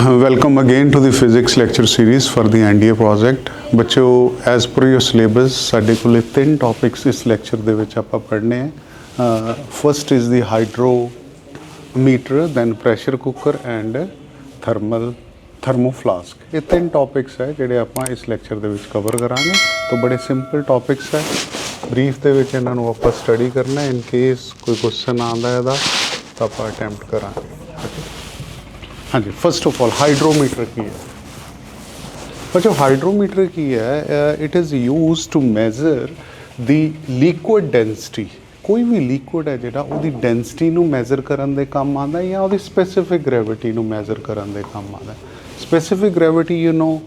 welcome again to the physics lecture series for the NDA project. ਬੱਚਿਓ as ਪਰ your syllabus ਸਾਡੇ ਕੋਲੇ ਤਿੰਨ ਟੌਪਿਕਸ ਇਸ ਲੈਕਚਰ ਦੇ ਵਿੱਚ ਆਪਾਂ ਪੜ੍ਹਨੇ ਆ। First is the hydrometer then pressure cooker and thermal thermoflask ਇਹ ਤਿੰਨ ਟੌਪਿਕਸ ਹੈ ਜਿਹੜੇ ਆਪਾਂ ਇਸ ਲੈਕਚਰ ਦੇ ਵਿੱਚ ਕਵਰ ਕਰਾਂਗੇ। ਤਾਂ ਬੜੇ ਸਿੰਪਲ ਟੌਪਿਕਸ ਹੈ। ਬਰੀਫ ਦੇ ਵਿੱਚ ਇਹਨਾਂ ਨੂੰ ਆਪਾਂ ਸਟੱਡੀ ਕਰਨਾ ਇਨ ਕੇਸ ਕੋਈ ਕੁਐਸਚਨ ਆਉਂਦਾ ਇਹਦਾ, ਤਾਂ ਆਪਾਂ ਅਟੈਂਪਟ ਕਰਾਂਗੇ? ਹਾਂਜੀ ਫਸਟ ਆਫ ਆਲ ਹਾਈਡਰੋਮੀਟਰ ਕੀ ਹੈ? ਬੱਚੋ ਹਾਈਡਰੋਮੀਟਰ ਕੀ ਹੈ it is used to measure the liquid density ਕੋਈ ਵੀ ਲਿਕੁਇਡ ਹੈ ਜਿਹੜਾ, ਉਹਦੀ ਡੈਂਸਿਟੀ ਨੂੰ ਮੈਜ਼ਰ ਕਰਨ ਦੇ ਕੰਮ ਆਉਂਦਾ ਜਾਂ ਉਹਦੀ ਸਪੈਸੀਫਿਕ ਗ੍ਰੈਵਿਟੀ ਨੂੰ ਮੈਜ਼ਰ ਕਰਨ ਦੇ ਕੰਮ ਆਉਂਦਾ ਸਪੈਸੀਫਿਕ ਗ੍ਰੈਵਿਟੀ ਯੂ نو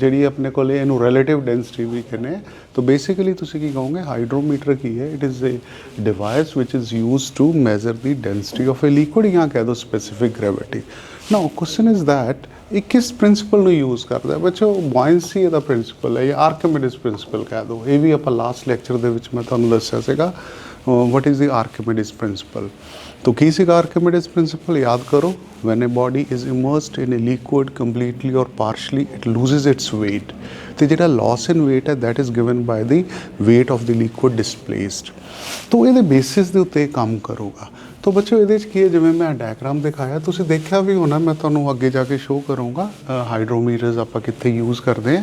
ਜਿਹੜੀ ਆਪਣੇ ਕੋਲੇ ਇਹਨੂੰ ਰਿਲੇਟਿਵ ਡੈਂਸਿਟੀ ਵੀ ਕਹਿੰਦੇ ਤਾਂ ਬੇਸਿਕਲੀ ਤੁਸੀਂ ਕੀ ਕਹੋਗੇ ਹਾਈਡਰੋਮੀਟਰ ਕੀ ਹੈ? It is a device which is used to measure the density of a liquid ਜਾਂ ਕਹਿ ਦੋ specific gravity now question is that, ਇਹ ਕਿਸ ਪ੍ਰਿੰਸੀਪਲ ਨੂੰ ਯੂਜ਼ ਕਰਦਾ? ਹੈ ਬੱਚੋ buoyancy ਦਾ ਪ੍ਰਿੰਸੀਪਲ ਹੈ ਜਾਂ ਆਰਕੀਮੀਡਸ ਪ੍ਰਿੰਸੀਪਲ ਕਹਿ ਦੋ। ਇਹ ਵੀ ਆਪਾਂ ਲਾਸਟ ਲੈਕਚਰ ਦੇ ਵਿੱਚ ਮੈਂ ਤੁਹਾਨੂੰ ਦੱਸਿਆ ਸੀਗਾ what is the archimedes principle तो ਕੀ ਸੀਗਾ archimedes principle ਯਾਦ ਕਰੋ when a body is immersed in a liquid completely or partially it loses its weight ਤੇ ਜਿਹੜਾ loss in weight ਹੈ that is given by the weight of the liquid displaced ਤੋ ਇਹਦੇ ਬੇਸਿਸ ਦੇ ਉੱਤੇ ਇਹ ਕੰਮ ਕਰੂਗਾ ਤਾਂ ਬੱਚੋ ਇਹਦੇ ਵਿੱਚ ਕੀ ਹੈ? ਜਿਵੇਂ ਮੈਂ ਡਾਇਗਰਾਮ ਦਿਖਾਇਆ ਤੁਸੀਂ ਦੇਖਿਆ ਵੀ ਹੋਣਾ ਮੈਂ ਤੁਹਾਨੂੰ ਅੱਗੇ ਜਾ ਕੇ ਸ਼ੋਅ ਕਰੂੰਗਾ ਹਾਈਡਰੋਮੀਟਰਸ ਆਪਾਂ ਕਿੱਥੇ ਯੂਜ਼ ਕਰਦੇ ਆ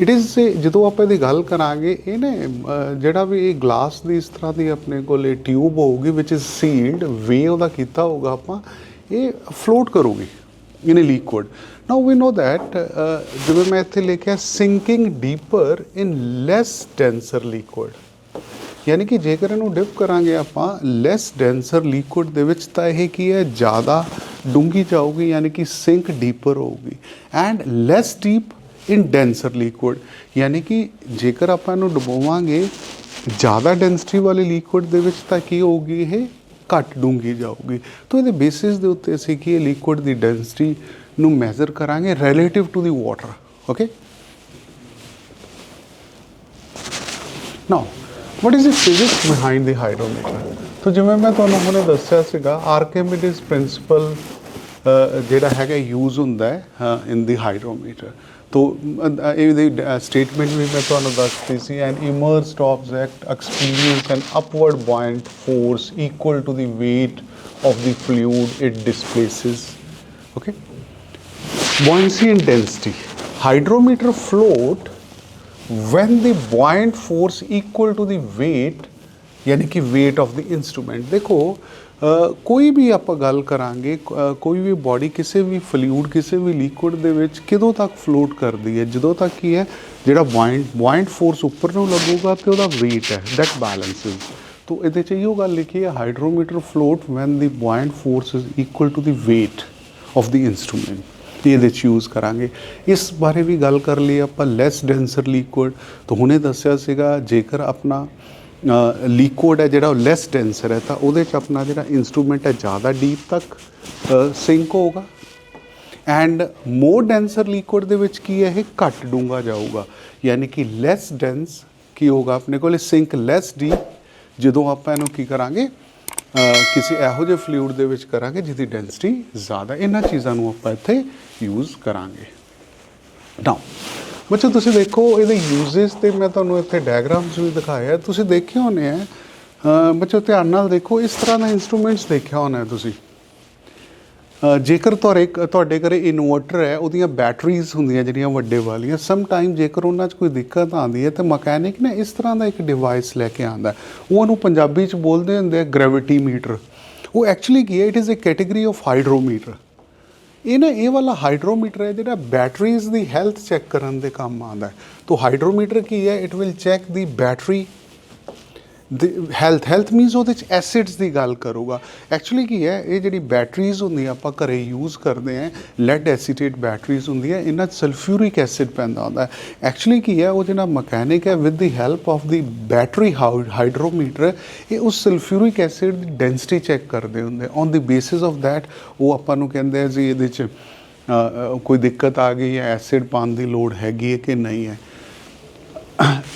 ਇਟ ਇਜ਼ ਜਦੋਂ ਆਪਾਂ ਇਹਦੀ ਗੱਲ ਕਰਾਂਗੇ ਇਹਨੇ ਅਹ, ਜਿਹੜਾ ਵੀ ਇਹ ਗਲਾਸ ਦੀ ਇਸ ਤਰ੍ਹਾਂ ਦੀ ਆਪਣੇ ਕੋਲ ਇਹ ਟਿਊਬ ਹੋਊਗੀ ਵਿਚ ਇਜ਼ ਸੀਲਡ ਵੇ ਉਹਦਾ ਕੀਤਾ ਹੋਊਗਾ ਆਪਾਂ ਇਹ ਫਲੋਟ ਕਰੂਗੀ ਇਨ ਅ liquid now we no that ਜਿਵੇਂ ਮੈਂ ਇੱਥੇ ਲਿਖਿਆ sinking deeper in less denser liquid ਯਾਨੀ ਕਿ ਜੇਕਰ ਇਹਨੂੰ ਡਿਪ ਕਰਾਂਗੇ ਆਪਾਂ ਲੈਸ ਡੈਂਸਰ ਲਿਕੁਇਡ ਦੇ ਵਿੱਚ ਤਾਂ ਇਹ ਕੀ ਹੈ? ਜ਼ਿਆਦਾ ਡੂੰਗੀ ਜਾਊਗੀ, ਯਾਨੀ ਕਿ ਸਿੰਕ ਡੀਪਰ ਹੋਊਗੀ। And less deep in denser liquid ਯਾਨੀ ਕਿ ਜੇਕਰ ਆਪਾਂ ਇਹਨੂੰ ਡੁਬੋਵਾਂਗੇ, ਜ਼ਿਆਦਾ ਡੈਂਸਿਟੀ ਵਾਲੇ ਲਿਕੁਇਡ ਦੇ ਵਿੱਚ ਤਾਂ ਕੀ ਹੋਊਗੀ? ਇਹ ਘੱਟ ਡੂੰਗੀ ਜਾਊਗੀ। ਤਾਂ ਇਹਦੇ ਬੇਸਿਸ ਦੇ ਉੱਤੇ ਅਸੀਂ ਕੀ ਇਹ ਲਿਕੁਇਡ ਦੀ ਡੈਂਸਿਟੀ ਨੂੰ ਮੈਜ਼ਰ ਕਰਾਂਗੇ relative to the water okay now what is the physics behind the hydrometer ਤੋਂ ਜਿਵੇਂ ਮੈਂ ਤੁਹਾਨੂੰ ਹੁਣੇ ਦੱਸਿਆ ਸੀਗਾ ਆਰਕੀਮੀਡੀਜ਼ ਪ੍ਰਿੰਸੀਪਲ ਜਿਹੜਾ ਹੈਗਾ ਯੂਜ਼ ਹੁੰਦਾ ਹੈ ਇਨ ਦੀ ਹਾਈਡਰੋਮੀਟਰ ਤੋਂ ਇਹਦੀ ਸਟੇਟਮੈਂਟ ਵੀ ਮੈਂ ਤੁਹਾਨੂੰ ਦੱਸਤੀ ਸੀ an immersed object experiences an upward buoyant force equal to the weight of the fluid it displaces okay buoyancy and density hydrometer float when the buoyant force equal to the weight ਯਾਨੀ ਕਿ weight of the instrument ਦੇਖੋ ਕੋਈ ਵੀ ਆਪਾਂ ਗੱਲ ਕਰਾਂਗੇ ਕੋਈ ਵੀ body ਕਿਸੇ ਵੀ fluid ਕਿਸੇ ਵੀ ਲਿਕੁਇਡ ਦੇ ਵਿੱਚ ਕਿਦੋਂ ਤੱਕ ਫਲੋਟ ਕਰਦੀ ਹੈ ਜਦੋਂ ਤੱਕ ਕੀ ਹੈ ਜਿਹੜਾ ਬੁਆਇੰਟ ਬੁਆਇੰਟ ਫੋਰਸ ਉੱਪਰ ਨੂੰ ਲੱਗੂਗਾ ਤੇ ਉਹਦਾ weight ਹੈ ਦੈਟ ਬੈਲੈਂਸਸ ਤੋ ਇਹਦੇ ਚ ਇਹੋ ਗੱਲ ਲਿਖੀ ਹੈ hydrometer float when the buoyant force is equal to the weight of the instrument ਇਹਦੇ ਚ ਯੂਜ਼ ਕਰਾਂਗੇ। ਇਸ ਬਾਰੇ ਵੀ ਗੱਲ ਕਰ ਲਈ ਆਪਾਂ ਲੈਸ ਡੈਂਸਰ ਲਿਕੁਇਡ ਤਾਂ ਹੁਣੇ ਦੱਸਿਆ ਸੀਗਾ, ਜੇਕਰ ਆਪਣਾ ਲਿਕੁਇਡ ਹੈ ਜਿਹੜਾ ਉਹ ਲੈਸ ਡੈਂਸਰ ਹੈ, ਤਾਂ ਉਹਦੇ ਚ ਆਪਣਾ ਜਿਹੜਾ ਇਨਸਟਰੂਮੈਂਟ ਹੈ ਜ਼ਿਆਦਾ ਡੀਪ ਤੱਕ ਸਿੰਕ ਹੋਊਗਾ। ਐਂਡ ਮੋਰ ਡੈਂਸਰ ਲਿਕੁਇਡ ਦੇ ਵਿੱਚ ਕੀ ਹੈ, ਇਹ ਘੱਟ ਡੂੰਗਾ ਜਾਊਗਾ। ਯਾਨੀ ਕਿ ਲੈਸ ਡੈਂਸ ਕੀ ਹੋਗਾ ਆਪਣੇ ਕੋਲ? ਸਿੰਕ ਲੈਸ ਡੀਪ ਜਦੋਂ ਆਪਾਂ ਇਹਨੂੰ ਕੀ ਕਰਾਂਗੇ? ਕਿਸੇ ਇਹੋ ਜਿਹੇ ਫਲੂਇਡ ਦੇ ਵਿੱਚ ਕਰਾਂਗੇ ਜਿਹਦੀ ਡੈਂਸਿਟੀ ਜ਼ਿਆਦਾ ਇਹਨਾਂ ਚੀਜ਼ਾਂ ਨੂੰ ਆਪਾਂ ਇੱਥੇ ਯੂਜ਼ ਕਰਾਂਗੇ। ਨਾਓ ਬੱਚੋ, ਤੁਸੀਂ ਦੇਖੋ ਇਹਦੇ ਯੂਜ਼ਸ ਤੇ ਮੈਂ ਤੁਹਾਨੂੰ ਇੱਥੇ ਡਾਇਗਰਾਮਸ ਵੀ ਦਿਖਾਇਆ ਤੁਸੀਂ ਦੇਖੇ ਹੋਣੇ ਆ। ਅਹ, ਬੱਚੋ, ਧਿਆਨ ਨਾਲ ਦੇਖੋ, ਇਸ ਤਰ੍ਹਾਂ ਦਾ ਇਨਸਟਰੂਮੈਂਟਸ ਦੇਖਿਆ ਹੋਣਾ ਤੁਸੀਂ। ਜੇਕਰ ਤੁਹਾਡੇ ਤੁਹਾਡੇ ਘਰੇ ਇਨਵਰਟਰ ਹੈ, ਉਹਦੀਆਂ ਬੈਟਰੀਜ਼ ਹੁੰਦੀਆਂ ਜਿਹੜੀਆਂ ਵੱਡੇ ਵਾਲੀਆਂ ਸਮ ਟਾਈਮ ਜੇਕਰ ਉਹਨਾਂ 'ਚ ਕੋਈ ਦਿੱਕਤ ਆਉਂਦੀ ਹੈ ਤਾਂ ਮਕੈਨਿਕ ਨਾ ਇਸ ਤਰ੍ਹਾਂ ਦਾ ਇੱਕ ਡਿਵਾਈਸ ਲੈ ਕੇ ਆਂਦਾ ਉਹ ਉਹਨੂੰ ਪੰਜਾਬੀ 'ਚ ਬੋਲਦੇ ਹੁੰਦੇ ਆ ਗ੍ਰੈਵਿਟੀ ਮੀਟਰ ਉਹ ਐਕਚੁਅਲੀ ਕੀ ਹੈ it is a category of hydrometer ਇਹ ਨਾ, ਇਹ ਵਾਲਾ ਹਾਈਡਰੋਮੀਟਰ ਹੈ ਜਿਹੜਾ ਬੈਟਰੀਜ਼ ਦੀ ਹੈਲਥ ਚੈੱਕ ਕਰਨ ਦੇ ਕੰਮ ਆਉਂਦਾ ਹੈ। ਤਾਂ ਹਾਈਡਰੋਮੀਟਰ ਕੀ ਹੈ? It will check the battery health health means ਉਹਦੇ ਚ ਐਸਿਡਸ ਦੀ ਗੱਲ ਕਰੂਗਾ। ਐਕਚੁਅਲੀ ਕੀ ਹੈ, ਇਹ ਜਿਹੜੀ ਬੈਟਰੀਜ਼ ਹੁੰਦੀਆਂ, ਆਪਾਂ ਘਰੇ ਯੂਜ਼ ਕਰਦੇ ਆ ਲੈਡ ਐਸੀਟੇਟ ਬੈਟਰੀਜ਼ ਹੁੰਦੀਆਂ, ਇਹਨਾਂ ਚ ਸਲਫਿਊਰਿਕ ਐਸਿਡ ਪੈਂਦਾ ਹੁੰਦਾ ਹੈ। ਐਕਚੁਅਲੀ ਕੀ ਹੈ, ਉਹ ਜਿਹੜਾ ਮਕੈਨਿਕ ਹੈ with the help of the battery hydrometer ਇਹ ਉਸ ਸਲਫਿਊਰਿਕ ਐਸਿਡ ਦੀ ਡੈਂਸਿਟੀ ਚੈੱਕ ਕਰਦੇ ਹੁੰਦੇ on the basis of that ਉਹ ਆਪਾਂ ਨੂੰ ਕਹਿੰਦੇ ਆ ਜੀ, ਇਹਦੇ ਚ ਕੋਈ ਦਿੱਕਤ ਆ ਗਈ ਹੈ ਐਸਿਡ ਪਾਉਣ ਦੀ ਲੋੜ ਹੈਗੀ ਹੈ ਕਿ ਨਹੀਂ ਹੈ।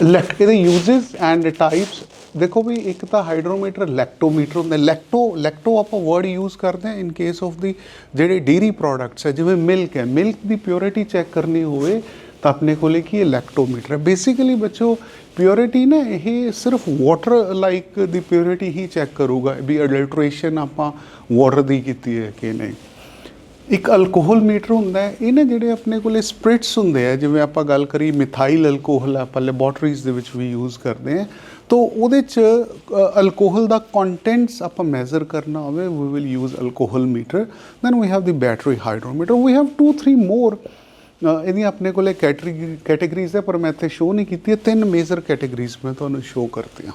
ਲੈਕ ਇਹਦੇ ਯੂਜ਼ਸ ਐਂਡ ਟਾਈਪਸ ਦੇਖੋ ਵੀ ਇੱਕ ਤਾਂ ਹਾਈਡਰੋਮੀਟਰ ਲੈਕਟੋਮੀਟਰ ਹੁੰਦਾ ਲੈਕਟੋ ਲੈਕਟੋ ਆਪਾਂ ਵਰਡ ਯੂਜ਼ ਕਰਦੇ ਹਾਂ ਇਨ ਕੇਸ ਆਫ ਦੀ ਜਿਹੜੇ ਡੇਰੀ ਪ੍ਰੋਡਕਟਸ ਹੈ ਜਿਵੇਂ ਮਿਲਕ ਹੈ ਮਿਲਕ ਦੀ ਪਿਓਰਿਟੀ ਚੈੱਕ ਕਰਨੀ ਹੋਵੇ ਤਾਂ ਆਪਣੇ ਕੋਲੇ ਕੀ ਹੈ ਲੈਕਟੋਮੀਟਰ ਹੈ ਬੇਸਿਕਲੀ ਬੱਚੋ ਪਿਓਰਿਟੀ ਨਾ ਇਹ ਸਿਰਫ ਵਾਟਰ ਲਾਈਕ ਦੀ ਪਿਓਰਿਟੀ ਹੀ ਚੈੱਕ ਕਰੂਗਾ ਵੀ ਅਡਲਟ੍ਰੇਸ਼ਨ ਆਪਾਂ ਵਾਟਰ ਦੀ ਕੀਤੀ ਹੈ ਕਿ ਨਹੀਂ ਇੱਕ ਅਲਕੋਹਲ ਮੀਟਰ ਹੁੰਦਾ ਹੈ ਇਹ ਨਾ ਜਿਹੜੇ ਆਪਣੇ ਕੋਲੇ ਸਪਿਰਿਟਸ ਹੁੰਦੇ ਆ, ਜਿਵੇਂ ਆਪਾਂ ਗੱਲ ਕਰੀ ਮਿਥਾਈਲ ਅਲਕੋਹਲ, ਆਪਾਂ ਲੈਬੋਰਟਰੀਜ਼ ਦੇ ਵਿੱਚ ਵੀ ਯੂਜ਼ ਕਰਦੇ ਆ, ਤਾਂ ਉਹਦੇ ਚ ਅਲਕੋਹਲ ਦਾ ਕੰਟੈਂਟਸ ਆਪਾਂ ਮੈਜ਼ਰ ਕਰਨਾ ਹੋਵੇ we will use alcohol meter then we have the battery hydrometer we have 2 3 more ਇਹਦੀਆਂ ਆਪਣੇ ਕੋਲੇ ਕੈਟੇਗਰੀ ਕੈਟੇਗਰੀਜ਼ ਹੈ ਪਰ ਮੈਂ ਇੱਥੇ ਸ਼ੋ ਨਹੀਂ ਕੀਤੀ, ਤਿੰਨ ਮੇਜਰ ਕੈਟੇਗਰੀਜ਼ ਮੈਂ ਤੁਹਾਨੂੰ ਸ਼ੋ ਕਰਦੀ ਹਾਂ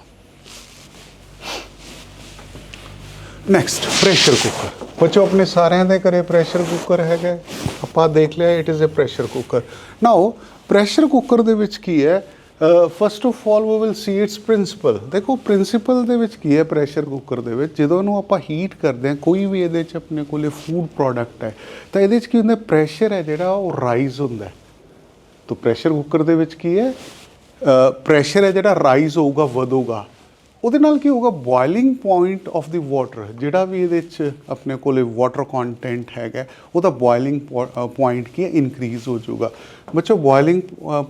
ਨੈਕਸਟ ਪ੍ਰੈਸ਼ਰ ਕੁੱਕਰ ਬੱਚੋ ਆਪਣੇ ਸਾਰਿਆਂ ਦੇ ਘਰੇ ਪ੍ਰੈਸ਼ਰ ਕੁੱਕਰ ਹੈਗਾ ਆਪਾਂ ਦੇਖ ਲਿਆ it is a pressure cooker now pressure cooker ਦੇ ਵਿੱਚ ਕੀ ਹੈ first of all we will see its principle ਦੇਖੋ ਪ੍ਰਿੰਸੀਪਲ ਦੇ ਵਿੱਚ ਕੀ ਹੈ ਪ੍ਰੈਸ਼ਰ ਕੁੱਕਰ ਦੇ ਵਿੱਚ ਜਦੋਂ ਇਹਨੂੰ ਆਪਾਂ ਹੀਟ ਕਰਦੇ ਹਾਂ ਕੋਈ ਵੀ ਇਹਦੇ 'ਚ ਆਪਣੇ ਕੋਲੇ ਫੂਡ ਪ੍ਰੋਡਕਟ ਹੈ ਤਾਂ ਇਹਦੇ 'ਚ ਕੀ ਹੁੰਦਾ ਪ੍ਰੈਸ਼ਰ ਹੈ ਜਿਹੜਾ ਉਹ ਰਾਈਜ਼ ਹੁੰਦਾ ਤਾਂ ਪ੍ਰੈਸ਼ਰ ਕੁੱਕਰ ਦੇ ਵਿੱਚ ਕੀ ਹੈ ਪ੍ਰੈਸ਼ਰ ਹੈ ਜਿਹੜਾ ਰਾਈਜ਼ ਹੋਊਗਾ ਵਧੂਗਾ ਉਹਦੇ ਨਾਲ ਕੀ ਹੋਊਗਾ? Boiling point of the water ਜਿਹੜਾ ਵੀ ਇਹਦੇ ਚ ਆਪਣੇ ਕੋਲੇ ਵਾਟਰ ਕੰਟੈਂਟ ਹੈਗਾ, ਉਹਦਾ ਬੋਇਲਿੰਗ ਪੁਆਇੰਟ ਕੀ ਹੈ? ਇਨਕਰੀਜ਼ ਹੋ ਜਾਊਗਾ। ਬੱਚੋ ਬੋਇਲਿੰਗ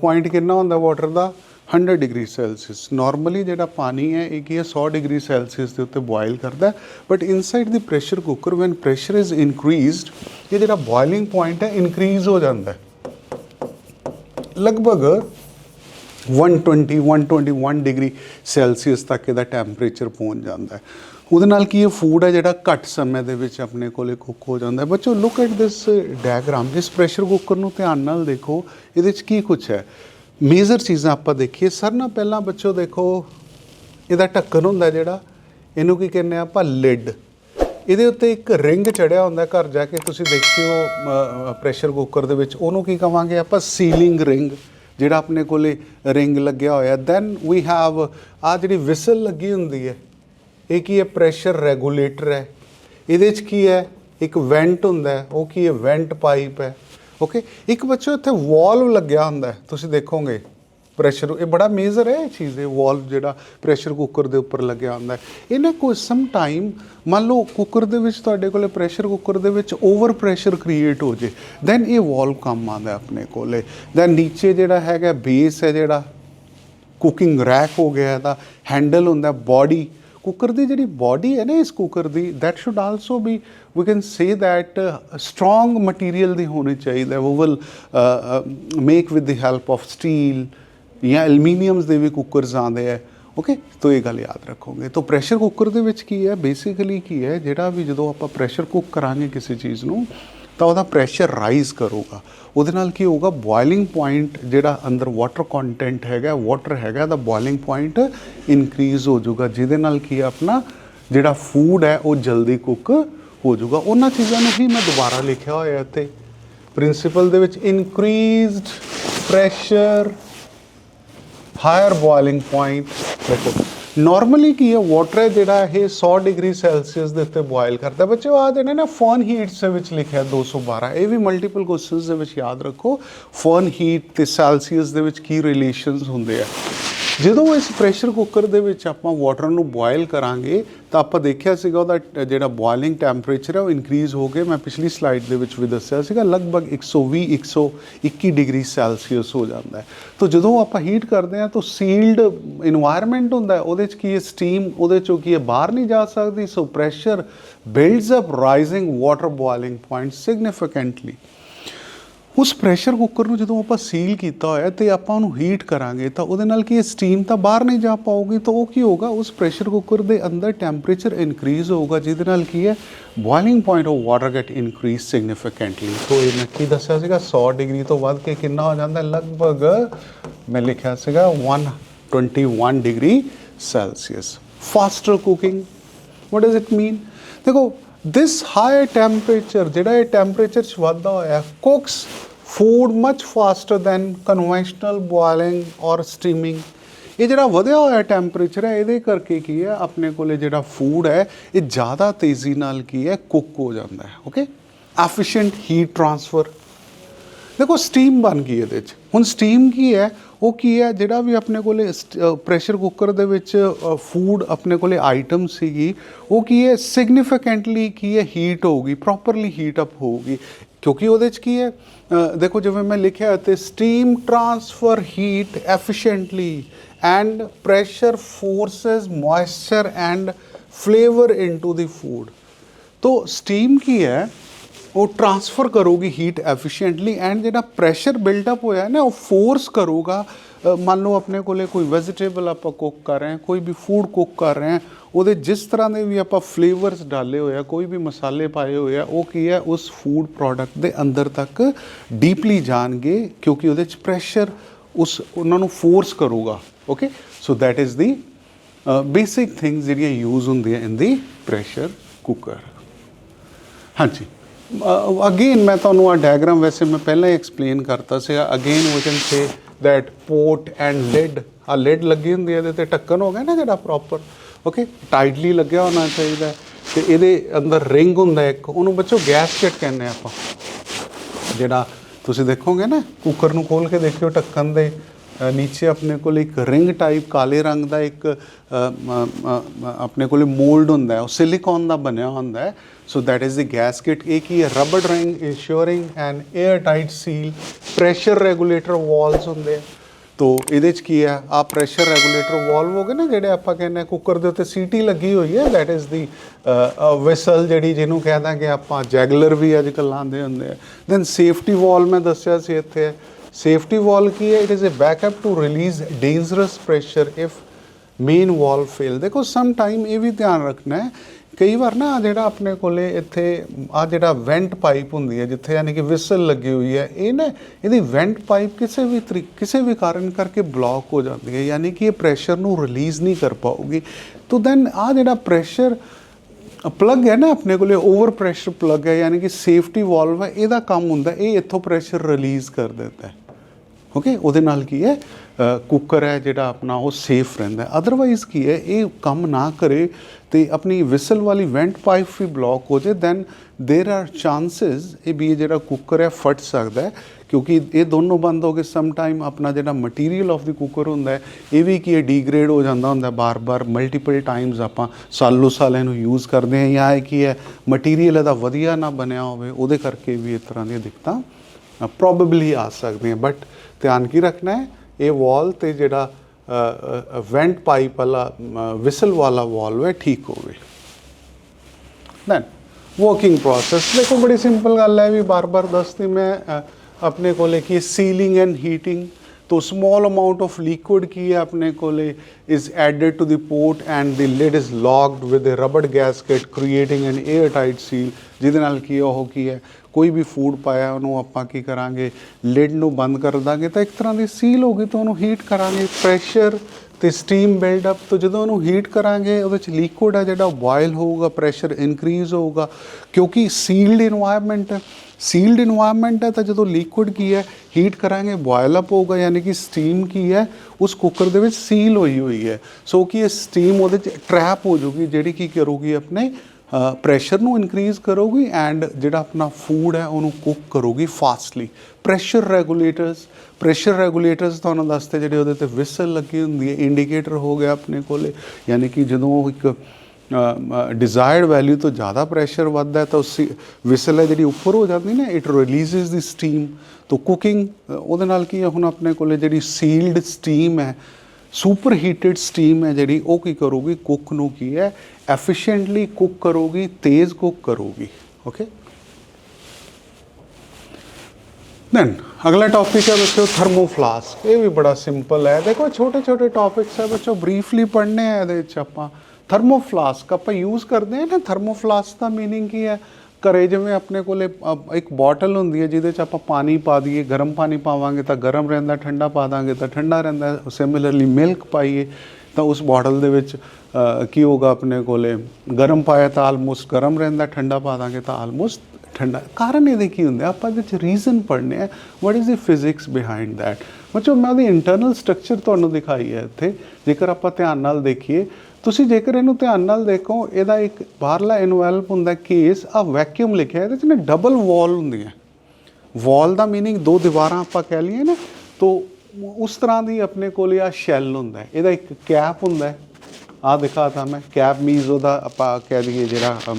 ਪੁਆਇੰਟ ਕਿੰਨਾ ਹੁੰਦਾ ਵਾਟਰ ਦਾ? 100 ਡਿਗਰੀ ਸੈਲਸੀਅਸ ਨਾਰਮਲੀ ਜਿਹੜਾ ਪਾਣੀ ਹੈ, ਇਹ ਕੀ ਹੈ? 100 ਡਿਗਰੀ ਸੈਲਸੀਅਸ ਦੇ ਉੱਤੇ ਬੋਇਲ ਕਰਦਾ but inside the pressure cooker when pressure is increased ਇਹ ਜਿਹੜਾ ਬੋਇਲਿੰਗ ਪੁਆਇੰਟ ਹੈ ਇਨਕਰੀਜ਼ ਹੋ ਜਾਂਦਾ ਹੈ। ਲਗਭਗ 120 121 ਡਿਗਰੀ ਸੈਲਸੀਅਸ ਤੱਕ ਇਹਦਾ ਟੈਂਪਰੇਚਰ ਪਹੁੰਚ ਜਾਂਦਾ ਹੈ। ਉਹਦੇ ਨਾਲ ਕੀ ਇਹ ਫੂਡ ਹੈ ਜਿਹੜਾ ਘੱਟ ਸਮੇਂ ਦੇ ਵਿੱਚ ਆਪਣੇ ਕੋਲੇ ਕੁੱਕ ਹੋ ਜਾਂਦਾ ਹੈ। ਬੱਚੋ ਲੁੱਕ ਐਟ ਦਿਸ ਡਾਇਗਰਾਮ ਇਸ ਪ੍ਰੈਸ਼ਰ ਕੁੱਕਰ ਨੂੰ ਧਿਆਨ ਨਾਲ ਦੇਖੋ। ਇਹਦੇ 'ਚ ਕੀ ਕੁਝ ਹੈ? ਮੇਜਰ ਚੀਜ਼ਾਂ ਆਪਾਂ ਦੇਖੀਏ। ਸਰ ਨਾ ਪਹਿਲਾਂ ਬੱਚੋ ਦੇਖੋ, ਇਹਦਾ ਢੱਕਣ ਹੁੰਦਾ ਜਿਹੜਾ, ਇਹਨੂੰ ਕੀ ਕਹਿੰਦੇ ਆ ਆਪਾਂ ਲਿਡ ਇਹਦੇ ਉੱਤੇ ਇੱਕ ਰਿੰਗ ਚੜਿਆ ਹੁੰਦਾ ਘਰ ਜਾ ਕੇ। ਤੁਸੀਂ ਦੇਖਿਓ ਪ੍ਰੈਸ਼ਰ ਕੁੱਕਰ ਦੇ ਵਿੱਚ। ਉਹਨੂੰ ਕੀ ਕਵਾਂਗੇ ਆਪਾਂ? ਸੀਲਿੰਗ ਰਿੰਗ ਜਿਹੜਾ ਆਪਣੇ ਕੋਲੇ ਰਿੰਗ ਲੱਗਿਆ ਹੋਇਆ ਦੈਨ ਵੀ ਹੈਵ ਆ ਜਿਹੜੀ ਵਿਸਲ ਲੱਗੀ ਹੁੰਦੀ ਹੈ, ਇਹ ਕੀ ਹੈ? ਪ੍ਰੈਸ਼ਰ ਰੈਗੂਲੇਟਰ ਹੈ। ਇਹਦੇ 'ਚ ਕੀ ਹੈ? ਇੱਕ ਵੈਂਟ ਹੁੰਦਾ ਹੈ, ਉਹ ਕੀ ਹੈ? ਵੈਂਟ ਪਾਈਪ ਹੈ। ਓਕੇ ਇੱਕ ਬੱਚੋ, ਇੱਥੇ ਵਾਲਵ ਲੱਗਿਆ ਹੁੰਦਾ ਤੁਸੀਂ ਦੇਖੋਗੇ। ਪ੍ਰੈਸ਼ਰ ਇਹ ਬੜਾ ਮੇਜਰ ਹੈ ਇਹ ਚੀਜ਼ ਇਹ ਵਾਲਵ ਜਿਹੜਾ ਪ੍ਰੈਸ਼ਰ ਕੁੱਕਰ ਦੇ ਉੱਪਰ ਲੱਗਿਆ ਹੁੰਦਾ ਹੈ। ਇਹਨੇ ਕੋਈ ਸਮ ਟਾਈਮ ਮੰਨ ਲਓ ਕੁੱਕਰ ਦੇ ਵਿੱਚ ਤੁਹਾਡੇ ਕੋਲੇ ਪ੍ਰੈਸ਼ਰ ਕੁੱਕਰ ਦੇ ਵਿੱਚ ਓਵਰ ਪ੍ਰੈਸ਼ਰ ਕ੍ਰੀਏਟ ਹੋ ਜੇ ਦੈਨ ਇਹ ਵਾਲਵ ਕੰਮ ਆਉਂਦਾ ਆਪਣੇ ਕੋਲੇ। ਦੈਨ ਨੀਚੇ ਜਿਹੜਾ ਹੈਗਾ ਬੇਸ ਹੈ ਜਿਹੜਾ ਕੁਕਿੰਗ ਰੈਕ ਹੋ ਗਿਆ ਇਹਦਾ ਹੈਂਡਲ ਹੁੰਦਾ ਬਾਡੀ ਕੁੱਕਰ ਦੀ ਜਿਹੜੀ ਬਾਡੀ ਹੈ ਨਾ ਇਸ ਕੁੱਕਰ ਦੀ that should also be we can say that uh, strong material ਦੀ ਹੋਣੀ ਚਾਹੀਦੀ ਹੈ। We will uh, uh, make with the help ਜਾਂ ਐਲੂਮੀਨੀਅਮਸ ਦੇ ਵੀ ਕੁੱਕਰਸ ਆਉਂਦੇ ਆ ਓਕੇ ਤੋ ਇਹ ਗੱਲ ਯਾਦ ਰੱਖੋਗੇ। ਤੋ ਪ੍ਰੈਸ਼ਰ ਕੁੱਕਰ ਦੇ ਵਿੱਚ ਕੀ ਹੈ? ਬੇਸਿਕਲੀ ਕੀ ਹੈ? ਜਿਹੜਾ ਵੀ ਜਦੋਂ ਆਪਾਂ ਪ੍ਰੈਸ਼ਰ ਕੁੱਕ ਕਰਾਂਗੇ ਕਿਸੇ ਚੀਜ਼ ਨੂੰ, ਤਾਂ ਉਹਦਾ ਪ੍ਰੈਸ਼ਰ ਰਾਈਜ਼ ਕਰੂਗਾ। ਉਹਦੇ ਨਾਲ ਕੀ ਹੋਊਗਾ? ਬੋਇਲਿੰਗ ਪੁਆਇੰਟ ਜਿਹੜਾ ਅੰਦਰ ਵਾਟਰ ਕੰਟੈਂਟ ਹੈਗਾ ਵਾਟਰ ਹੈਗਾ ਦਾ ਬੋਇਲਿੰਗ ਪੁਆਇੰਟ ਇਨਕਰੀਜ਼ ਹੋ ਜਾਊਗਾ। ਜਿਹਦੇ ਨਾਲ ਕੀ ਹੈ ਆਪਣਾ? ਜਿਹੜਾ ਫੂਡ ਹੈ, ਉਹ ਜਲਦੀ ਕੁੱਕ ਹੋ ਜਾਊਗਾ। ਉਹਨਾਂ ਚੀਜ਼ਾਂ ਨੂੰ ਹੀ ਮੈਂ ਦੁਬਾਰਾ ਲਿਖਿਆ ਹੋਇਆ ਇੱਥੇ। ਪ੍ਰਿੰਸੀਪਲ ਦੇ ਵਿੱਚ increased pressure higher boiling point ਦੇਖੋ ਨਾਰਮਲੀ ਕੀ ਹੈ ਵਾਟਰ ਹੈ ਜਿਹੜਾ ਇਹ 100 ਡਿਗਰੀ ਸੈਲਸੀਅਸ ਦੇ ਉੱਤੇ ਬੋਇਲ ਕਰਦਾ ਬੱਚੇ ਆ ਦੇਣਾ ਨਾ ਫਰਨ ਹੀਟਸ ਦੇ ਵਿੱਚ ਲਿਖਿਆ 212 ਇਹ ਵੀ ਮਲਟੀਪਲ ਕੁਐਸਚਨਸ ਦੇ ਵਿੱਚ ਯਾਦ ਰੱਖੋ। ਫਰਨ ਹੀਟ ਤੇ ਸੈਲਸੀਅਸ ਦੇ ਵਿੱਚ ਕੀ ਰਿਲੇਸ਼ਨਸ ਹੁੰਦੇ ਆ? ਜਦੋਂ ਇਸ ਪ੍ਰੈਸ਼ਰ ਕੁੱਕਰ ਦੇ ਵਿੱਚ ਆਪਾਂ ਵਾਟਰ ਨੂੰ ਬੋਇਲ ਕਰਾਂਗੇ ਤਾਂ ਆਪਾਂ ਦੇਖਿਆ ਸੀਗਾ ਉਹਦਾ ਜਿਹੜਾ ਬੋਇਲਿੰਗ ਟੈਂਪਰੇਚਰ ਹੈ ਉਹ ਇਨਕਰੀਜ਼ ਹੋ ਕੇ ਮੈਂ ਪਿਛਲੀ ਸਲਾਈਡ ਦੇ ਵਿੱਚ ਵੀ ਦੱਸਿਆ ਸੀਗਾ, ਲਗਭਗ 120 121 ਡਿਗਰੀ ਸੈਲਸੀਅਸ ਹੋ ਜਾਂਦਾ ਤਾਂ ਜਦੋਂ ਆਪਾਂ ਹੀਟ ਕਰਦੇ ਆ ਤਾਂ ਸੀਲਡ এনवायरमेंट ਹੁੰਦਾ ਉਹਦੇ ਚ ਕੀ ਹੈ? ਸਟੀਮ ਉਹਦੇ ਚੋਂ ਕੀ ਹੈ? ਬਾਹਰ ਨਹੀਂ ਜਾ ਸਕਦੀ। So pressure builds up raising water boiling point significantly ਉਸ ਪ੍ਰੈਸ਼ਰ ਕੁੱਕਰ ਨੂੰ ਜਦੋਂ ਆਪਾਂ ਸੀਲ ਕੀਤਾ ਹੋਇਆ ਤੇ ਆਪਾਂ ਉਹਨੂੰ ਹੀਟ ਕਰਾਂਗੇ, ਤਾਂ ਉਹਦੇ ਨਾਲ ਕੀ ਇਹ ਸਟੀਮ ਤਾਂ ਬਾਹਰ ਨਹੀਂ ਜਾ ਪਾਊਗੀ, ਤਾਂ ਉਹ ਕੀ ਹੋਗਾ ਉਸ ਪ੍ਰੈਸ਼ਰ ਕੁੱਕਰ ਦੇ ਅੰਦਰ ਟੈਂਪਰੇਚਰ ਇਨਕਰੀਜ਼ ਹੋਊਗਾ, ਜਿਹਦੇ ਨਾਲ ਕੀ ਹੈ? Boiling point of water get increase significantly so ਇਹ ਮੈਂ ਕੀ ਦੱਸਿਆ ਸੀਗਾ? 100 ਡਿਗਰੀ ਤੋਂ ਵੱਧ ਕੇ ਕਿੰਨਾ ਹੋ ਜਾਂਦਾ? ਲਗਭਗ ਮੈਂ ਲਿਖਿਆ ਸੀਗਾ 121 degree Celsius. Faster cooking what does it mean ਦੇਖੋ ਦਿਸ ਹਾਈ ਟੈਂਪਰੇਚਰ ਜਿਹੜਾ ਇਹ ਟੈਂਪਰੇਚਰ ਚ ਵਾਧਾ ਹੋਇਆ, cooks food much faster than conventional boiling ਔਰ ਸਟੀਮਿੰਗ ਇਹ ਜਿਹੜਾ ਵਧਿਆ ਹੋਇਆ ਟੈਂਪਰੇਚਰ ਹੈ, ਇਹਦੇ ਕਰਕੇ ਕੀ ਹੈ? ਆਪਣੇ ਕੋਲੇ ਜਿਹੜਾ ਫੂਡ ਹੈ, ਇਹ ਜ਼ਿਆਦਾ ਤੇਜ਼ੀ ਨਾਲ ਕੀ ਹੈ? ਕੁੱਕ ਹੋ ਜਾਂਦਾ ਹੈ ਓਕੇ ਐਫੀਸ਼ੀਐਂਟ ਹੀਟ ਟ੍ਰਾਂਸਫਰ ਦੇਖੋ ਸਟੀਮ ਬਣ ਗਈ ਇਹਦੇ 'ਚ। ਹੁਣ ਸਟੀਮ ਕੀ ਹੈ? ਉਹ ਕੀ ਹੈ? ਜਿਹੜਾ ਵੀ ਆਪਣੇ ਕੋਲੇ ਪ੍ਰੈਸ਼ਰ ਕੁੱਕਰ ਦੇ ਵਿੱਚ ਫੂਡ ਆਪਣੇ ਕੋਲੇ ਆਈਟਮ ਸੀਗੀ, ਉਹ ਕੀ ਹੈ? ਸਿਗਨੀਫੀਕੈਂਟਲੀ ਕੀ ਹੈ? ਹੀਟ ਹੋਊਗੀ ਪ੍ਰੋਪਰਲੀ ਹੀਟ ਅਪ ਹੋਊਗੀ। ਕਿਉਂਕਿ ਉਹਦੇ 'ਚ ਕੀ ਹੈ? ਦੇਖੋ ਜਿਵੇਂ ਮੈਂ ਲਿਖਿਆ ਤੇ steam transfer heat efficiently and pressure forces moisture and flavour into the food ਤੋ ਸਟੀਮ ਕੀ ਹੈ ਉਹ ਟਰਾਂਸਫਰ ਕਰੂਗੀ ਹੀਟ ਐਫੀਸ਼ੀਐਂਟਲੀ ਐਂਡ ਜਿਹੜਾ ਪ੍ਰੈਸ਼ਰ ਬਿਲਟ ਅਪ ਹੋਇਆ ਹੈ ਨਾ ਉਹ ਫੋਰਸ ਕਰੂਗਾ ਅ, ਮੰਨ ਲਓ ਆਪਣੇ ਕੋਲੇ ਕੋਈ ਵੈਜੀਟੇਬਲ ਆਪਾਂ ਕੁੱਕ ਕਰ ਰਹੇ ਹਾਂ, ਕੋਈ ਵੀ ਫੂਡ ਕੁੱਕ ਕਰ ਰਹੇ ਹਾਂ, ਉਹਦੇ ਜਿਸ ਤਰ੍ਹਾਂ ਦੇ ਵੀ ਆਪਾਂ ਫਲੇਵਰਸ ਡਾਲੇ ਹੋਏ ਆ, ਕੋਈ ਵੀ ਮਸਾਲੇ ਪਾਏ ਹੋਏ ਆ, ਉਹ ਕੀ ਹੈ, ਉਸ ਫੂਡ ਪ੍ਰੋਡਕਟ ਦੇ ਅੰਦਰ ਤੱਕ ਡੀਪਲੀ ਜਾਣਗੇ ਕਿਉਂਕਿ ਉਹਦੇ ਚ ਪ੍ਰੈਸ਼ਰ ਉਸ, ਉਹਨਾਂ ਨੂੰ ਫੋਰਸ ਕਰੂਗਾ okay so that is the basic things ਜਿਹੜੀਆਂ ਯੂਜ਼ ਹੁੰਦੀਆਂ ਇਨ ਦੀ ਪ੍ਰੈਸ਼ਰ ਕੁੱਕਰ ਹਾਂਜੀ। ਅਗੇਨ ਮੈਂ ਤੁਹਾਨੂੰ ਆ ਡਾਇਗਰਾਮ ਵੈਸੇ ਮੈਂ ਪਹਿਲਾਂ ਹੀ ਐਕਸਪਲੇਨ ਕਰਤਾ ਸੀਗਾ again we can say that port and lid ਆ ਲਿਡ ਲੱਗੀ ਹੁੰਦੀ ਹੈ ਇਹਦੇ ਤੇ, ਢੱਕਣ ਹੋ ਗਿਆ ਨਾ ਜਿਹੜਾ ਪ੍ਰੋਪਰ ਓਕੇ ਟਾਈਟਲੀ ਲੱਗਿਆ ਹੋਣਾ ਚਾਹੀਦਾ ਹੈ। ਤੇ ਇਹਦੇ ਅੰਦਰ ਰਿੰਗ ਹੁੰਦਾ ਇੱਕ, ਉਹਨੂੰ ਬੱਚੋ ਗੈਸਕਟ ਕਹਿੰਦੇ ਆ ਆਪਾਂ। ਜਿਹੜਾ ਤੁਸੀਂ ਦੇਖੋਗੇ ਨਾ ਕੁੱਕਰ ਨੂੰ ਖੋਲ ਕੇ ਦੇਖਿਓ ਢੱਕਣ ਦੇ ਨੀਚੇ ਆਪਣੇ ਕੋਲ ਇੱਕ ਰਿੰਗ ਟਾਈਪ ਕਾਲੇ ਰੰਗ ਦਾ ਇੱਕ ਆਪਣੇ ਕੋਲ ਮੋਲਡ ਹੁੰਦਾ ਹੈ। ਉਹ ਸਿਲੀਕਨ ਦਾ ਬਣਿਆ ਹੁੰਦਾ ਹੈ। So that is the gasket ਇਹ ਕੀ ਹੈ rubber ring ensuring an air tight seal pressure regulator valves ਹੁੰਦੇ ਆ। ਤੋ ਇਹਦੇ ਚ ਕੀ ਹੈ ਆ ਪ੍ਰੈਸ਼ਰ ਰੈਗੂਲੇਟਰ ਵਾਲਵ ਹੋ ਗਏ ਨਾ ਜਿਹੜੇ ਆਪਾਂ ਕਹਿੰਦੇ ਆ ਕੁੱਕਰ ਦੇ ਉੱਤੇ ਸੀਟੀ ਲੱਗੀ ਹੋਈ ਹੈ ਦੈਟ ਇਜ਼ ਦੀ ਵਿਸਲ ਜਿਹੜੀ ਜਿਹਨੂੰ ਕਹਿ ਦਾਂਗੇ ਆਪਾਂ ਜੈਗਲਰ ਵੀ ਅੱਜ ਕੱਲ੍ਹ ਲਾਉਂਦੇ ਹੁੰਦੇ ਆ। ਦੈਨ ਸੇਫਟੀ ਵਾਲ ਮੈਂ ਦੱਸਿਆ ਸੀ ਇੱਥੇ। ਸੇਫਟੀ ਵਾਲ ਕੀ ਹੈ it is a backup to release dangerous pressure if main valve fail ਦੇਖੋ ਸਮ ਟਾਈਮ ਇਹ ਵੀ ਧਿਆਨ ਰੱਖਣਾ ਹੈ ਕਈ ਵਾਰ ਨਾ ਆਹ ਜਿਹੜਾ ਆਪਣੇ ਕੋਲੇ ਇੱਥੇ ਆ ਜਿਹੜਾ ਵੈਂਟ ਪਾਈਪ ਹੁੰਦੀ ਹੈ, ਜਿੱਥੇ ਯਾਨੀ ਕਿ ਵਿਸਲ ਲੱਗੀ ਹੋਈ ਹੈ, ਇਹ ਨਾ ਇਹਦੀ ਵੈਂਟ ਪਾਈਪ ਕਿਸੇ ਵੀ ਤਰੀ, ਕਿਸੇ ਵੀ ਕਾਰਨ ਕਰਕੇ ਬਲੌਕ ਹੋ ਜਾਂਦੀ ਹੈ, ਯਾਨੀ ਕਿ ਇਹ ਪ੍ਰੈਸ਼ਰ ਨੂੰ ਰਿਲੀਜ਼ ਨਹੀਂ ਕਰ ਪਾਊਗੀ। ਤੋ ਦੈਨ ਆ ਜਿਹੜਾ ਪ੍ਰੈਸ਼ਰ ਪਲੱਗ ਹੈ ਨਾ ਆਪਣੇ ਕੋਲੇ ਓਵਰ ਪ੍ਰੈਸ਼ਰ ਪਲੱਗ ਹੈ, ਯਾਨੀ ਕਿ ਸੇਫਟੀ ਵਾਲਵ ਹੈ, ਇਹਦਾ ਕੰਮ ਹੁੰਦਾ, ਇਹ ਇੱਥੋਂ ਪ੍ਰੈਸ਼ਰ ਰਿਲੀਜ਼ ਕਰ ਦਿੰਦਾ ਹੈ। ਓਕੇ ਉਹਦੇ ਨਾਲ ਕੀ ਹੈ? ਕੁੱਕਰ ਹੈ ਜਿਹੜਾ ਆਪਣਾ, ਉਹ ਸੇਫ ਰਹਿੰਦਾ ਅਦਰਵਾਈਜ਼ ਕੀ ਹੈ? ਇਹ ਕੰਮ ਨਾ ਕਰੇ ਤੇ ਆਪਣੀ ਵਿਸਲ ਵਾਲੀ ਵੈਂਟ ਪਾਈਪ ਵੀ ਬਲੌਕ ਹੋ ਜੇ ਦੈਨ देयर ਆਰ ਚਾਂਸਸ ਇਹ ਵੀ ਇਹ ਜਿਹੜਾ ਕੁੱਕਰ ਹੈ ਫਟ ਸਕਦਾ ਹੈ ਕਿਉਂਕਿ ਇਹ ਦੋਨੋਂ ਬੰਦ ਹੋ ਗਏ ਸਮ ਟਾਈਮ ਆਪਣਾ ਜਿਹੜਾ ਮਟੀਰੀਅਲ ਆਫ ਦੀ ਕੁੱਕਰ ਹੁੰਦਾ ਹੈ ਇਹ ਵੀ ਕੀ ਹੈ ਡੀਗ੍ਰੇਡ ਹੋ ਜਾਂਦਾ ਹੁੰਦਾ ਬਾਰ-ਬਾਰ ਮਲਟੀਪਲ ਟਾਈਮਸ ਆਪਾਂ ਸਾਲੋ ਸਾਲ ਇਹਨੂੰ ਯੂਜ਼ ਕਰਦੇ ਹਾਂ ਜਾਂ ਇਹ ਕੀ ਹੈ ਮਟੀਰੀਅਲ ਇਹਦਾ ਵਧੀਆ ਨਾ ਬਣਿਆ ਹੋਵੇ ਉਹਦੇ ਕਰਕੇ ਵੀ ਇਸ ਤਰ੍ਹਾਂ ਦੀਆਂ ਦਿੱਕਤਾਂ ਪ੍ਰੋਬੇਬਲੀ ਆ ਸਕਦੀਆਂ ਬਟ ਧਿਆਨ ਕੀ ਰੱਖਣਾ ਹੈ ਇਹ ਵਾਲ ਤੇ ਜਿਹੜਾ ਵੈਂਟ ਪਾਈਪ ਵਾਲਾ ਵਿਸਲ ਵਾਲਾ ਵਾਲਵ ਹੈ ਠੀਕ ਹੋਵੇ ਦੈਨ ਵਰਕਿੰਗ ਪ੍ਰੋਸੈਸ ਦੇਖੋ ਬੜੀ ਸਿੰਪਲ ਗੱਲ ਹੈ ਵੀ ਬਾਰ-ਬਾਰ ਦੱਸਦੀ ਮੈਂ ਅ, ਆਪਣੇ ਕੋਲੇ ਕੀ ਸੀਲਿੰਗ ਐਂਡ ਹੀਟਿੰਗ तो small amount of liquid ਕੀ ਹੈ ਆਪਣੇ ਕੋਲੇ is added to the port and the lid is locked with a rubber gasket creating an airtight seal ਜਿਹਦੇ ਨਾਲ ਕੀ ਉਹ ਕੀ ਹੈ ਕੋਈ ਵੀ ਫੂਡ ਪਾਇਆ, ਉਹਨੂੰ ਆਪਾਂ ਕੀ ਕਰਾਂਗੇ? ਲਿਡ ਨੂੰ ਬੰਦ ਕਰ ਦਾਂਗੇ ਤਾਂ ਇੱਕ ਤਰ੍ਹਾਂ ਦੀ ਸੀਲ ਹੋ ਗਈ ਤਾਂ ਉਹਨੂੰ ਹੀਟ ਕਰਾਂਗੇ। ਪ੍ਰੈਸ਼ਰ ਤੇ ਸਟੀਮ ਬਿਲਡ ਅਪ ਤੋਂ ਜਦੋਂ ਉਹਨੂੰ ਹੀਟ ਕਰਾਂਗੇ, ਉਹਦੇ ਚ ਲਿਕੁਇਡ ਆ ਜਿਹੜਾ ਬੋਇਲ ਹੋਊਗਾ ਪ੍ਰੈਸ਼ਰ ਇਨਕਰੀਜ਼ ਹੋਊਗਾ। ਕਿਉਂਕਿ ਸੀਲਡ ਇਨਵਾਇਰਨਮੈਂਟ ਹੈ। ਸੀਲਡ ਇਨਵਾਇਰਨਮੈਂਟ ਹੈ ਤਾਂ ਜਦੋਂ ਲਿਕੁਇਡ ਕੀ ਹੈ ਹੀਟ ਕਰਾਂਗੇ ਬੋਇਲ ਅਪ ਹੋਊਗਾ, ਯਾਨੀ ਕਿ ਸਟੀਮ ਕੀ ਹੈ, ਉਸ ਕੁੱਕਰ ਦੇ ਵਿੱਚ ਸੀਲ ਹੋਈ ਹੋਈ ਹੈ। ਸੋ ਕਿ ਇਹ ਸਟੀਮ ਉਹਦੇ ਚ ਟਰੈਪ ਹੋ ਜਾਊਗੀ ਜਿਹੜੀ ਕੀ ਕਰੂਗੀ ਆਪਣੇ ਪ੍ਰੈਸ਼ਰ ਨੂੰ ਇਨਕਰੀਜ਼ ਕਰੂਗੀ ਐਂਡ ਜਿਹੜਾ ਆਪਣਾ ਫੂਡ ਹੈ, ਉਹਨੂੰ ਕੁੱਕ ਕਰੂਗੀ fastly pressure regulators pressure regulators ਤੁਹਾਨੂੰ ਦੱਸਦੇ ਜਿਹੜੇ ਉਹਦੇ ਤੇ ਵਿਸਲ ਲੱਗੀ ਹੁੰਦੀ ਹੈ ਇੰਡੀਕੇਟਰ ਹੋ ਗਿਆ ਆਪਣੇ ਕੋਲੇ। ਯਾਨੀ ਕਿ ਜਦੋਂ ਉਹ ਇੱਕ ਡਿਜ਼ਾਇਰਡ ਵੈਲਿਊ ਤੋਂ ਜ਼ਿਆਦਾ ਪ੍ਰੈਸ਼ਰ ਵੱਧਦਾ ਹੈ, ਤਾਂ ਉਸ ਵਿਸਲ ਹੈ ਜਿਹੜੀ ਉੱਪਰ ਹੋ ਜਾਂਦੀ ਨਾ ਇਟ ਰਿਲੀਜ਼ਸ ਦੀ ਸਟੀਮ ਤੋਂ ਕੁਕਿੰਗ ਉਹਦੇ ਨਾਲ ਕੀ ਹੈ, ਹੁਣ ਆਪਣੇ ਕੋਲੇ ਜਿਹੜੀ ਸੀਲਡ ਸਟੀਮ ਹੈ ਸੁਪਰ ਹੀਟਡ ਸਟੀਮ ਹੈ ਜਿਹੜੀ, ਉਹ ਕੀ ਕਰੂਗੀ? ਕੁੱਕ ਨੂੰ ਕੀ ਹੈ? ਐਫੀਸ਼ੀਐਂਟਲੀ ਕੁੱਕ ਕਰੂਗੀ, ਤੇਜ਼ ਕੁੱਕ ਕਰੂਗੀ ਓਕੇ ਦੈਨ ਅਗਲਾ ਟੌਪਿਕ ਹੈ ਬੱਚੋ ਥਰਮੋਫਲਾਸਕ ਇਹ ਵੀ ਬੜਾ ਸਿੰਪਲ ਹੈ। ਦੇਖੋ ਛੋਟੇ ਛੋਟੇ ਟੌਪਿਕਸ ਹੈ ਬੱਚੋ ਬਰੀਫਲੀ ਪੜ੍ਹਨੇ ਆ ਇਹਦੇ ਵਿੱਚ ਆਪਾਂ। ਥਰਮੋਫਲਾਸਕ ਆਪਾਂ ਯੂਜ਼ ਕਰਦੇ ਹਾਂ ਨਾ? ਥਰਮੋਫਲਾਸਕ ਦਾ ਮੀਨਿੰਗ ਕੀ ਹੈ? ਘਰੇ ਜਿਵੇਂ ਆਪਣੇ ਕੋਲੇ ਅ, ਇੱਕ ਬੋਟਲ ਹੁੰਦੀ ਹੈ ਜਿਹਦੇ ਚ ਆਪਾਂ ਪਾਣੀ ਪਾ ਦਈਏ ਗਰਮ ਪਾਣੀ ਪਾਵਾਂਗੇ ਤਾਂ ਗਰਮ ਰਹਿੰਦਾ ਠੰਡਾ ਪਾ ਦਾਂਗੇ ਤਾਂ ਠੰਡਾ ਰਹਿੰਦਾ ਸਿਮਿਲਰਲੀ ਮਿਲਕ ਪਾਈਏ ਤਾਂ ਉਸ ਬੋਟਲ ਦੇ ਵਿੱਚ ਅ, ਕੀ ਹੋਗਾ ਆਪਣੇ ਕੋਲੇ ਗਰਮ ਪਾਇਆ ਤਾਂ ਆਲਮੋਸਟ ਗਰਮ ਰਹਿੰਦਾ ਠੰਡਾ ਪਾ ਦਾਂਗੇ ਤਾਂ ਆਲਮੋਸਟ ਠੰਡਾ। ਕਾਰਨ ਇਹਦੇ ਕੀ ਹੁੰਦੇ ਆ? ਆਪਾਂ ਇਹਦੇ ਚ ਰੀਜ਼ਨ ਪੜ੍ਹਨੇ ਆ what is the physics behind that ਬੱਚੋ ਮੈਂ ਉਹਦੀ ਇੰਟਰਨਲ ਸਟਰਕਚਰ ਤੁਹਾਨੂੰ ਦਿਖਾਈ ਹੈ ਇੱਥੇ ਜੇਕਰ ਆਪਾਂ ਧਿਆਨ ਨਾਲ ਦੇਖੀਏ ਤੁਸੀਂ ਜੇਕਰ ਇਹਨੂੰ ਧਿਆਨ ਨਾਲ ਦੇਖੋ, ਇਹਦਾ ਇੱਕ ਬਾਹਰਲਾ ਇਨਵੈਲਪ ਹੁੰਦਾ ਕੇਸ ਆ ਵੈਕਿਊਮ ਲਿਖਿਆ, ਇਹਦੇ ਚ ਨਾ ਡਬਲ ਵਾਲ ਹੁੰਦੀਆਂ ਵਾਲ ਦਾ ਮੀਨਿੰਗ ਦੋ ਦੀਵਾਰਾਂ ਆਪਾਂ ਕਹਿ ਲਈਏ ਨਾ, ਤੋ ਉਸ ਤਰ੍ਹਾਂ ਦੀ ਆਪਣੇ ਕੋਲ ਆ ਸ਼ੈਲ ਹੁੰਦਾ ਇਹਦਾ ਇੱਕ ਕੈਪ ਹੁੰਦਾ ਹੈ। ਆ ਦਿਖਾਤਾ ਮੈਂ ਕੈਪ ਮੀਜ਼ ਉਹਦਾ ਆਪਾਂ ਕਹਿ ਲਈਏ ਜਿਹੜਾ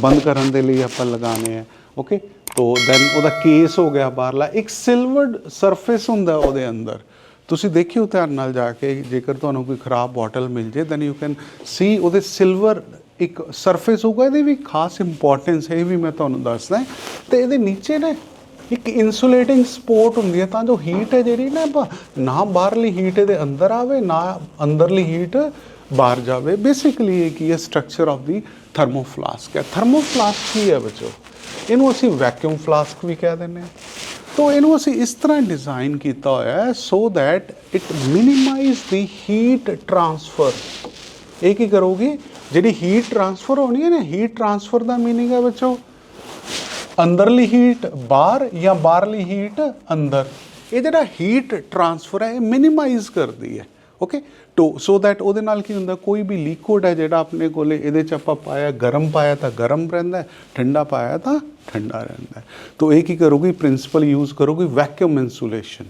ਬੰਦ ਕਰਨ ਦੇ ਲਈ ਆਪਾਂ ਲਗਾਣੇ ਆ। ਓਕੇ ਤੋ ਦੈਨ ਉਹਦਾ ਕੇਸ ਹੋ ਗਿਆ ਬਾਹਰਲਾ। ਇੱਕ ਸਿਲਵਰਡ ਸਰਫੇਸ ਹੁੰਦਾ ਉਹਦੇ ਅੰਦਰ। ਤੁਸੀਂ ਦੇਖਿਓ ਧਿਆਨ ਨਾਲ ਜਾ ਕੇ, ਜੇਕਰ ਤੁਹਾਨੂੰ ਕੋਈ ਖਰਾਬ ਬੋਟਲ ਮਿਲ ਜੇ ਦੈਨ ਯੂ ਕੈਨ ਸੀ ਉਹਦੇ ਸਿਲਵਰ ਇੱਕ ਸਰਫੇਸ ਹੋਊਗਾ, ਇਹਦੇ ਵੀ ਖਾਸ ਇੰਪੋਰਟੈਂਸ ਹੈ ਇਹ ਵੀ ਮੈਂ ਤੁਹਾਨੂੰ ਦੱਸਦਾ ਤੇ ਇਹਦੇ ਨੀਚੇ ਨੇ ਇੱਕ ਇਨਸੂਲੇਟਿੰਗ ਸਪੋਰਟ ਹੁੰਦੀ ਹੈ, ਤਾਂ ਜੋ ਹੀਟ ਹੈ ਜਿਹੜੀ ਨਾ ਨਾ ਬਾਹਰਲੀ ਹੀਟ ਇਹਦੇ ਅੰਦਰ ਆਵੇ, ਨਾ ਅੰਦਰਲੀ ਹੀਟ ਬਾਹਰ ਜਾਵੇ। ਬੇਸਿਕਲੀ ਇਹ ਕੀ ਹੈ ਸਟਰਕਚਰ ਆਫ ਦੀ ਥਰਮੋਫਲਾਸਕ ਹੈ। ਥਰਮੋਫਲਾਸਕ ਕੀ ਹੈ ਬੱਚੋ? ਇਹਨੂੰ ਅਸੀਂ ਵੈਕਿਊਮ ਫਲਾਸਕ ਵੀ ਕਹਿ ਦਿੰਦੇ ਹਾਂ। ਤੋ ਇਹਨੂੰ ਅਸੀਂ ਇਸ ਤਰ੍ਹਾਂ ਡਿਜ਼ਾਈਨ ਕੀਤਾ ਹੋਇਆ ਹੈ so that it minimise the heat transfer ਇਹ ਕੀ ਕਰੋਗੇ? ਜਿਹੜੀ ਹੀਟ ਟਰਾਂਸਫਰ ਹੋਣੀ ਹੈ ਨਾ ਹੀਟ ਟਰਾਂਸਫਰ ਦਾ ਮੀਨਿੰਗ ਹੈ ਬੱਚੋ, ਅੰਦਰਲੀ ਹੀਟ ਬਾਹਰ ਜਾਂ ਬਾਹਰਲੀ ਹੀਟ ਅੰਦਰ। ਇਹ ਜਿਹੜਾ ਹੀਟ ਟਰਾਂਸਫਰ ਹੈ, ਇਹ ਮਿਨੀਮਾਈਜ਼ ਕਰਦੀ ਹੈ। ਓਕੇ ਟੋ ਸੋ ਥੈਟ ਉਹਦੇ ਨਾਲ ਕੀ ਹੁੰਦਾ, ਕੋਈ ਵੀ ਲਿਕੁਇਡ ਹੈ ਜਿਹੜਾ ਆਪਣੇ ਕੋਲੇ, ਇਹਦੇ ਚ ਆਪਾਂ ਪਾਇਆ, ਗਰਮ ਪਾਇਆ ਤਾਂ ਗਰਮ ਰਹਿੰਦਾ ਠੰਡਾ ਪਾਇਆ ਤਾਂ ਠੰਡਾ ਰਹਿੰਦਾ ਹੈ। ਤੋ, ਇਹ ਕੀ ਕਰੋਗੀ? ਪ੍ਰਿੰਸੀਪਲ ਯੂਜ਼ ਕਰੋਗੀ ਵੈਕਿਊਮ ਇਨਸੂਲੇਸ਼ਨ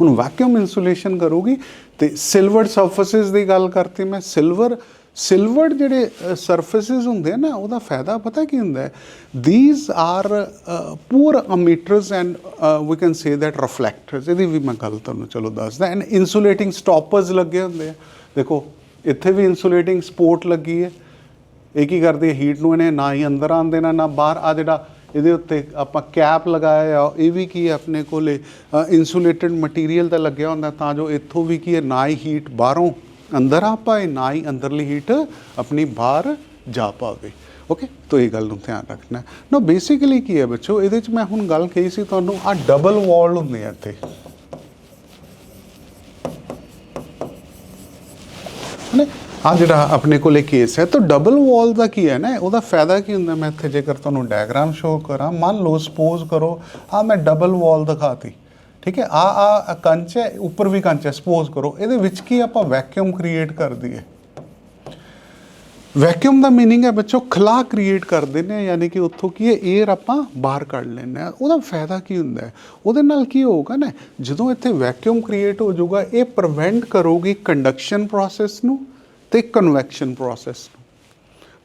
ਹੁਣ ਵੈਕਿਊਮ ਇਨਸੂਲੇਸ਼ਨ ਕਰੋਗੀ, ਤੇ ਸਿਲਵਰ ਸਰਫੇਸਿਸ ਦੀ ਗੱਲ ਕਰਤੀ ਮੈਂ ਸਿਲਵਰ ਸਿਲਵਰਡ ਜਿਹੜੇ ਸਰਫੇਸਿਸ ਹੁੰਦੇ ਆ ਨਾ, ਉਹਦਾ ਫਾਇਦਾ ਪਤਾ ਕੀ ਹੁੰਦਾ ਹੈ? These are poor emitters and we can say that reflectors ਇਹਦੀ ਵੀ ਮੈਂ ਗੱਲ ਤੁਹਾਨੂੰ ਚਲੋ ਦੱਸਦਾ। ਐਂਡ ਇਨਸੂਲੇਟਿੰਗ ਸਟਾਪਰਸ ਲੱਗੇ ਹੁੰਦੇ ਆ। ਦੇਖੋ, ਇੱਥੇ ਵੀ ਇਨਸੂਲੇਟਿੰਗ ਸਪੋਰਟ ਲੱਗੀ ਹੈ। ਇਹ ਕੀ ਕਰਦੇ ਹੀਟ ਨੂੰ ਇਹਨੇ ਨਾ ਹੀ ਅੰਦਰ ਆਉਣ ਦੇਣਾ, ਨਾ ਬਾਹਰ। ਆ ਜਿਹੜਾ ਇਹਦੇ ਉੱਤੇ ਆਪਾਂ ਕੈਪ ਲਗਾਇਆ ਆ ਇਹ ਵੀ ਕੀ ਹੈ ਆਪਣੇ ਕੋਲੇ? ਇਨਸੂਲੇਟਡ ਮਟੀਰੀਅਲ ਦਾ ਲੱਗਿਆ ਹੁੰਦਾ ਤਾਂ ਜੋ ਇੱਥੋਂ ਵੀ ਕੀ ਹੈ? ਨਾ ਹੀ ਹੀਟ ਬਾਹਰੋਂ ਅੰਦਰ ਆ ਪਾਏ ਨਾ ਹੀ ਅੰਦਰਲੀ ਹੀਟ ਆਪਣੀ ਬਾਹਰ ਜਾ ਪਾਵੇ। ਓਕੇ ਤੋ ਇਹ ਗੱਲ ਨੂੰ ਧਿਆਨ ਰੱਖਣਾ। ਨਾ ਬੇਸਿਕਲੀ ਕੀ ਹੈ ਬੱਚੋ? ਇਹਦੇ ਚ ਮੈਂ ਹੁਣ ਗੱਲ ਕਹੀ ਸੀ ਤੁਹਾਨੂੰ ਆ ਡਬਲ ਵਾਲ ਹੁੰਦੇ ਆ ਇੱਥੇ। ਨੇ ਆ ਜਿਹੜਾ ਆਪਣੇ ਕੋਲ ਇਹ ਕੇਸ ਹੈ, ਤਾਂ ਡਬਲ ਵਾਲ ਦਾ ਕੀ ਹੈ ਨਾ, ਉਹਦਾ ਫਾਇਦਾ ਕੀ ਹੁੰਦਾ? ਮੈਂ ਇੱਥੇ ਜੇਕਰ ਤੁਹਾਨੂੰ ਡਾਇਗਰਾਮ ਸ਼ੋ ਕਰਾਂ, ਮੰਨ ਲਓ ਸਪੋਜ਼ ਕਰੋ ਆ ਮੈਂ ਡਬਲ ਵਾਲ ਦਿਖਾਤੀ। ਠੀਕ ਹੈ? ਆ ਆ ਕੰਚ ਹੈ, ਉੱਪਰ ਵੀ ਕੰਚ ਹੈ ਸਪੋਜ਼ ਕਰੋ, ਇਹਦੇ ਵਿੱਚ ਕੀ ਆਪਾਂ ਵੈਕਿਊਮ ਕ੍ਰੀਏਟ ਕਰ ਦਈਏ ਵੈਕਿਊਮ ਦਾ ਮੀਨਿੰਗ ਹੈ ਬੱਚੋ ਖਲਾ ਕ੍ਰੀਏਟ ਕਰ ਕਰਦੇ ਨੇ, ਯਾਨੀ ਕਿ ਉੱਥੋਂ ਕੀ ਹੈ 에ਅਰ ਆਪਾਂ ਬਾਹਰ ਕੱਢ ਲੈਂਦੇ ਆ ਉਹਦਾ ਫਾਇਦਾ ਕੀ ਹੁੰਦਾ ਹੈ? ਉਹਦੇ ਨਾਲ ਕੀ ਹੋਊਗਾ ਨਾ, ਜਦੋਂ ਇੱਥੇ ਵੈਕਿਊਮ ਕ੍ਰੀਏਟ ਹੋ ਜਾਊਗਾ, ਇਹ ਪ੍ਰੀਵੈਂਟ ਕਰੂਗੀ ਕੰਡਕਸ਼ਨ ਪ੍ਰੋਸੈਸ ਨੂੰ ਤੇ ਕਨਵੈਕਸ਼ਨ ਪ੍ਰੋਸੈਸ ਨੂੰ।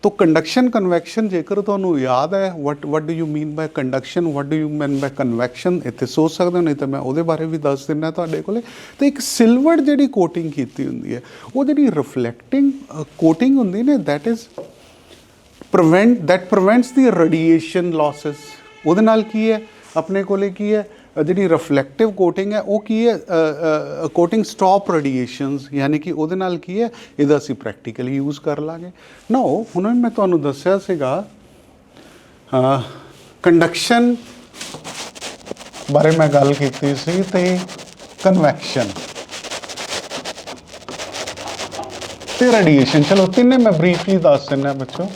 ਤੋ ਕੰਡਕਸ਼ਨ ਕਨਵੈਕਸ਼ਨ ਜੇਕਰ ਤੁਹਾਨੂੰ ਯਾਦ ਹੈ what what do you mean by conduction what do you mean by convection ਇੱਥੇ ਸੋਚ ਸਕਦੇ ਹੋ, ਨਹੀਂ ਤਾਂ ਮੈਂ ਉਹਦੇ ਬਾਰੇ ਵੀ ਦੱਸ ਦਿੰਦਾ ਤੁਹਾਡੇ ਕੋਲੇ। ਤੇ ਇੱਕ ਸਿਲਵਰ ਜਿਹੜੀ ਕੋਟਿੰਗ ਕੀਤੀ ਹੁੰਦੀ ਹੈ, ਉਹ ਜਿਹੜੀ ਰਿਫਲੈਕਟਿੰਗ ਕੋਟਿੰਗ ਹੁੰਦੀ ਨੇ, that is prevent that prevents the radiation losses ਉਹਦੇ ਨਾਲ ਕੀ ਹੈ? ਆਪਣੇ ਕੋਲੇ ਕੀ ਹੈ? ਜਿਹੜੀ ਰਿਫਲੈਕਟਿਵ ਕੋਟਿੰਗ ਹੈ, ਉਹ ਕੀ ਹੈ? ਕੋਟਿੰਗ ਸਟਾਪ ਰੇਡੀਏਸ਼ਨਸ ਯਾਨੀ ਕਿ ਉਹਦੇ ਨਾਲ ਕੀ ਹੈ? ਇਹਦਾ ਅਸੀਂ ਪ੍ਰੈਕਟੀਕਲੀ ਯੂਜ਼ ਕਰ ਲਾਂਗੇ। ਨਾਓ ਹੁਣ ਮੈਂ ਤੁਹਾਨੂੰ ਦੱਸਿਆ ਸੀਗਾ ਕੰਡਕਸ਼ਨ ਬਾਰੇ ਮੈਂ ਗੱਲ ਕੀਤੀ ਸੀ ਤੇ ਕਨਵੈਕਸ਼ਨ ਤੇ ਰੇਡੀਏਸ਼ਨ ਚਲੋ, ਤਿੰਨੇ ਮੈਂ ਬਰੀਫਲੀ ਦੱਸ ਦਿੰਦਾ ਬੱਚੋ।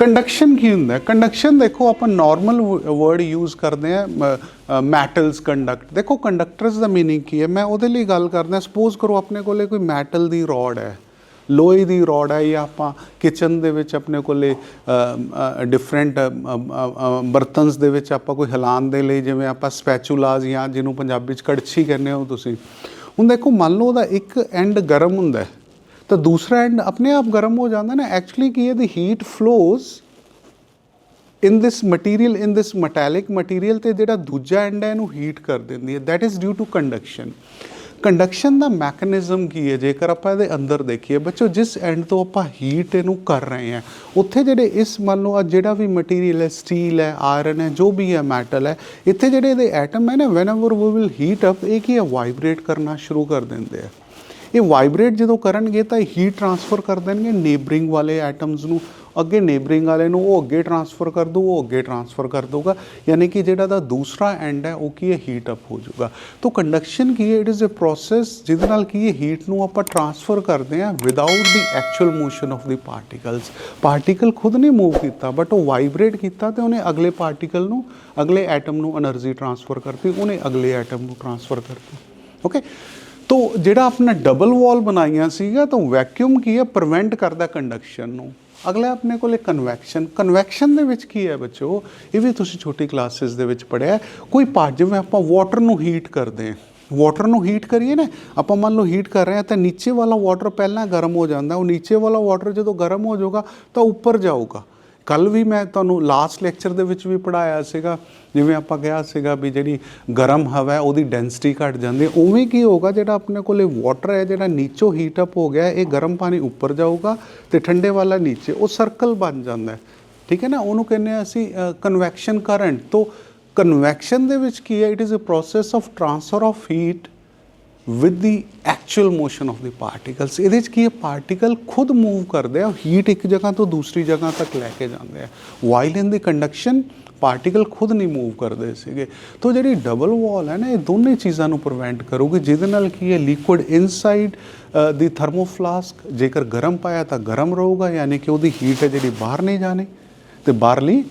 ਕੰਡਕਸ਼ਨ ਕੀ ਹੁੰਦਾ? ਕੰਡਕਸ਼ਨ ਦੇਖੋ, ਆਪਾਂ ਨਾਰਮਲ ਵਰਡ ਯੂਜ਼ ਕਰਦੇ ਆ ਮੈਟਲਸ ਕੰਡਕਟ ਦੇਖੋ ਕੰਡਕਟਰਸ ਦਾ ਮੀਨਿੰਗ ਕੀ ਹੈ? ਮੈਂ ਉਹਦੇ ਲਈ ਗੱਲ ਕਰਦਾ ਸਪੋਜ਼ ਕਰੋ ਆਪਣੇ ਕੋਲੇ ਕੋਈ ਮੈਟਲ ਦੀ ਰੋਡ ਹੈ, ਲੋਹੇ ਦੀ ਰੋਡ ਹੈ, ਜਾਂ ਆਪਾਂ ਕਿਚਨ ਦੇ ਵਿੱਚ ਆਪਣੇ ਕੋਲੇ ਡਿਫਰੈਂਟ ਬਰਤਨਸ ਦੇ ਵਿੱਚ ਆਪਾਂ ਕੋਈ ਹਿਲਾਉਣ ਦੇ ਲਈ, ਜਿਵੇਂ ਆਪਾਂ ਸਪੈਚੂਲਾਸ ਜਾਂ ਜਿਹਨੂੰ ਪੰਜਾਬੀ ਚ ਕੜਛੀ ਕਹਿੰਦੇ ਹੋ ਤੁਸੀਂ। ਹੁਣ ਦੇਖੋ, ਮੰਨ ਲਓ ਉਹਦਾ ਇੱਕ ਐਂਡ ਗਰਮ ਹੁੰਦਾ ਹੈ। ਤਾਂ ਦੂਸਰਾ ਐਂਡ ਆਪਣੇ ਆਪ ਗਰਮ ਹੋ ਜਾਂਦਾ ਨਾ ਐਕਚੁਅਲੀ ਕੀ ਹੈ the heat flows in this material in this metallic material ਤੇ ਜਿਹੜਾ ਦੂਜਾ ਐਂਡ ਹੈ, ਇਹਨੂੰ ਹੀਟ ਕਰ ਦਿੰਦੀ ਹੈ। That is due to conduction conduction the mechanism ਕੀ ਹੈ? ਜੇਕਰ ਆਪਾਂ ਇਹਦੇ ਅੰਦਰ ਦੇਖੀਏ, ਬੱਚੋ, ਜਿਸ ਐਂਡ ਤੋਂ ਆਪਾਂ ਹੀਟ ਇਹਨੂੰ ਕਰ ਰਹੇ ਹਾਂ, ਉੱਥੇ ਜਿਹੜੇ ਇਸ, ਮੰਨ ਲਓ ਆ ਜਿਹੜਾ ਵੀ ਮਟੀਰੀਅਲ ਹੈ ਸਟੀਲ ਹੈ ਆਇਰਨ ਹੈ, ਜੋ ਵੀ ਹੈ ਮੈਟਲ ਹੈ, ਇੱਥੇ ਜਿਹੜੇ ਇਹਦੇ ਐਟਮ ਹੈ ਨਾ whenever we will heat up ਇਹ ਕੀ ਹੈ? ਵਾਈਬ੍ਰੇਟ ਕਰਨਾ ਸ਼ੁਰੂ ਕਰ ਦਿੰਦੇ ਆ। ਇਹ ਵਾਈਬ੍ਰੇਟ ਜਦੋਂ ਕਰਨਗੇ ਤਾਂ ਹੀਟ ਟਰਾਂਸਫਰ ਕਰ ਦੇਣਗੇ। ਨੇਬਰਿੰਗ ਵਾਲੇ ਐਟਮਸ ਨੂੰ, ਅੱਗੇ ਨੇਬਰਿੰਗ ਵਾਲੇ ਨੂੰ, ਉਹ ਅੱਗੇ ਟਰਾਂਸਫਰ ਕਰ ਦੂ ਉਹ ਅੱਗੇ ਟਰਾਂਸਫਰ ਕਰ ਦੂਗਾ ਯਾਨੀ ਕਿ ਜਿਹੜਾ ਦਾ ਦੂਸਰਾ ਐਂਡ ਹੈ, ਉਹ ਕੀ ਹੈ? ਹੀਟ ਅਪ ਹੋ ਜਾਊਗਾ। ਤੋਂ ਕੰਡਕਸ਼ਨ ਕੀ ਹੈ? ਇਟ ਇਜ਼ ਅ ਪ੍ਰੋਸੈਸ ਜਿਹਦੇ ਨਾਲ ਕੀ ਹੈ? ਹੀਟ ਨੂੰ ਆਪਾਂ ਟਰਾਂਸਫਰ ਕਰਦੇ ਹਾਂ without the actual motion of the particles particle ਖੁਦ ਨਹੀਂ ਮੂਵ ਕੀਤਾ ਬਟ ਉਹ ਵਾਈਬ੍ਰੇਟ ਕੀਤਾ ਤੇ ਉਹਨੇ ਅਗਲੇ ਪਾਰਟੀਕਲ ਨੂੰ, ਅਗਲੇ ਐਟਮ ਨੂੰ એનર્ਜੀ ਟਰਾਂਸਫਰ ਕਰਤੀ, ਉਹਨੇ ਅਗਲੇ ਐਟਮ ਨੂੰ ਟਰਾਂਸਫਰ ਕਰਤੀ। ਓਕੇ ਤੋ ਜਿਹੜਾ ਆਪਣਾ ਡਬਲ ਵਾਲ ਬਣਾਈਆਂ ਸੀਗਾ ਤਾਂ ਵੈਕਿਊਮ ਕੀ ਹੈ? ਪ੍ਰੀਵੈਂਟ ਕਰਦਾ ਕੰਡਕਸ਼ਨ ਨੂੰ। ਅਗਲਾ ਆਪਣੇ ਕੋਲੇ ਕਨਵੈਕਸ਼ਨ ਕਨਵੈਕਸ਼ਨ ਦੇ ਵਿੱਚ ਕੀ ਹੈ ਬੱਚੋ? ਇਹ ਵੀ ਤੁਸੀਂ ਛੋਟੀ ਕਲਾਸਿਸ ਦੇ ਵਿੱਚ ਪੜਿਆ ਕੋਈ ਪਾਰਟ ਜਿਵੇਂ ਆਪਾਂ ਵਾਟਰ ਨੂੰ ਹੀਟ ਕਰਦੇ ਹਾਂ। ਵਾਟਰ ਨੂੰ ਹੀਟ ਕਰੀਏ ਨਾ, ਆਪਾਂ ਮੰਨ ਲਓ ਹੀਟ ਕਰ ਰਹੇ ਹਾਂ, ਤਾਂ ਨੀਚੇ ਵਾਲਾ ਵਾਟਰ ਪਹਿਲਾਂ ਗਰਮ ਹੋ ਜਾਂਦਾ। ਉਹ ਨੀਚੇ ਵਾਲਾ ਵਾਟਰ ਜਦੋਂ ਗਰਮ ਹੋ ਜਾਊਗਾ, ਤਾਂ ਉੱਪਰ ਜਾਊਗਾ। ਕੱਲ ਵੀ ਮੈਂ ਤੁਹਾਨੂੰ ਲਾਸਟ ਲੈਕਚਰ ਦੇ ਵਿੱਚ ਵੀ ਪੜਾਇਆ ਸੀਗਾ, ਜਿਵੇਂ ਆਪਾਂ ਕਿਹਾ ਸੀਗਾ ਵੀ ਜਿਹੜੀ ਗਰਮ ਹਵਾ ਹੈ, ਉਹਦੀ ਡੈਂਸਿਟੀ ਘਟ ਜਾਂਦੀ ਹੈ। ਉਵੇਂ ਕੀ ਹੋਗਾ ਜਿਹੜਾ ਆਪਣੇ ਕੋਲੇ ਵਾਟਰ ਹੈ, ਜਿਹੜਾ ਨੀਚੋਂ ਹੀਟ ਅਪ ਹੋ ਗਿਆ, ਇਹ ਗਰਮ ਪਾਣੀ ਉੱਪਰ ਜਾਊਗਾ ਤੇ ਠੰਡੇ ਵਾਲਾ ਨੀਚੇ, ਉਹ ਸਰਕਲ ਬਣ ਜਾਂਦਾ ਹੈ। ਠੀਕ ਹੈ ਨਾ? ਉਹਨੂੰ ਕਹਿੰਦੇ ਆ ਅਸੀਂ ਕਨਵੈਕਸ਼ਨ ਕਰੰਟ ਤੋਂ ਕਨਵੈਕਸ਼ਨ ਦੇ ਵਿੱਚ ਕੀ ਹੈ? It is a process of transfer of heat with the actual motion of the particles ਇਹਦੇ ਚ ਕੀ ਹੈ? ਪਾਰਟੀਕਲ ਖੁਦ ਮੂਵ ਕਰਦੇ ਆ ਹੀਟ ਇੱਕ ਜਗ੍ਹਾ ਤੋਂ ਦੂਸਰੀ ਜਗ੍ਹਾ ਤੱਕ ਲੈ ਕੇ ਜਾਂਦੇ ਆ। While in the conduction particle ਖੁਦ ਨਹੀਂ ਮੂਵ ਕਰਦੇ ਸੀਗੇ। ਤੋਂ ਜਿਹੜੀ ਡਬਲ ਵਾਲ ਹੈ ਨਾ, ਇਹ ਦੋਨੇ ਚੀਜ਼ਾਂ ਨੂੰ ਪ੍ਰੀਵੈਂਟ ਕਰੂਗੀ, ਜਿਹਦੇ ਨਾਲ ਕੀ ਹੈ? ਲਿਕੁਇਡ ਇਨਸਾਈਡ ਦੀ ਥਰਮੋਫਲਾਸਕ ਜੇਕਰ ਗਰਮ ਪਾਇਆ ਤਾਂ ਗਰਮ ਰਹੂਗਾ, ਯਾਨੀ ਕਿ ਉਹਦੀ ਹੀਟ ਹੈ ਜਿਹੜੀ ਬਾਹਰ ਨਹੀਂ ਜਾਣੀ ਤੇ ਬਾਹਰਲੀ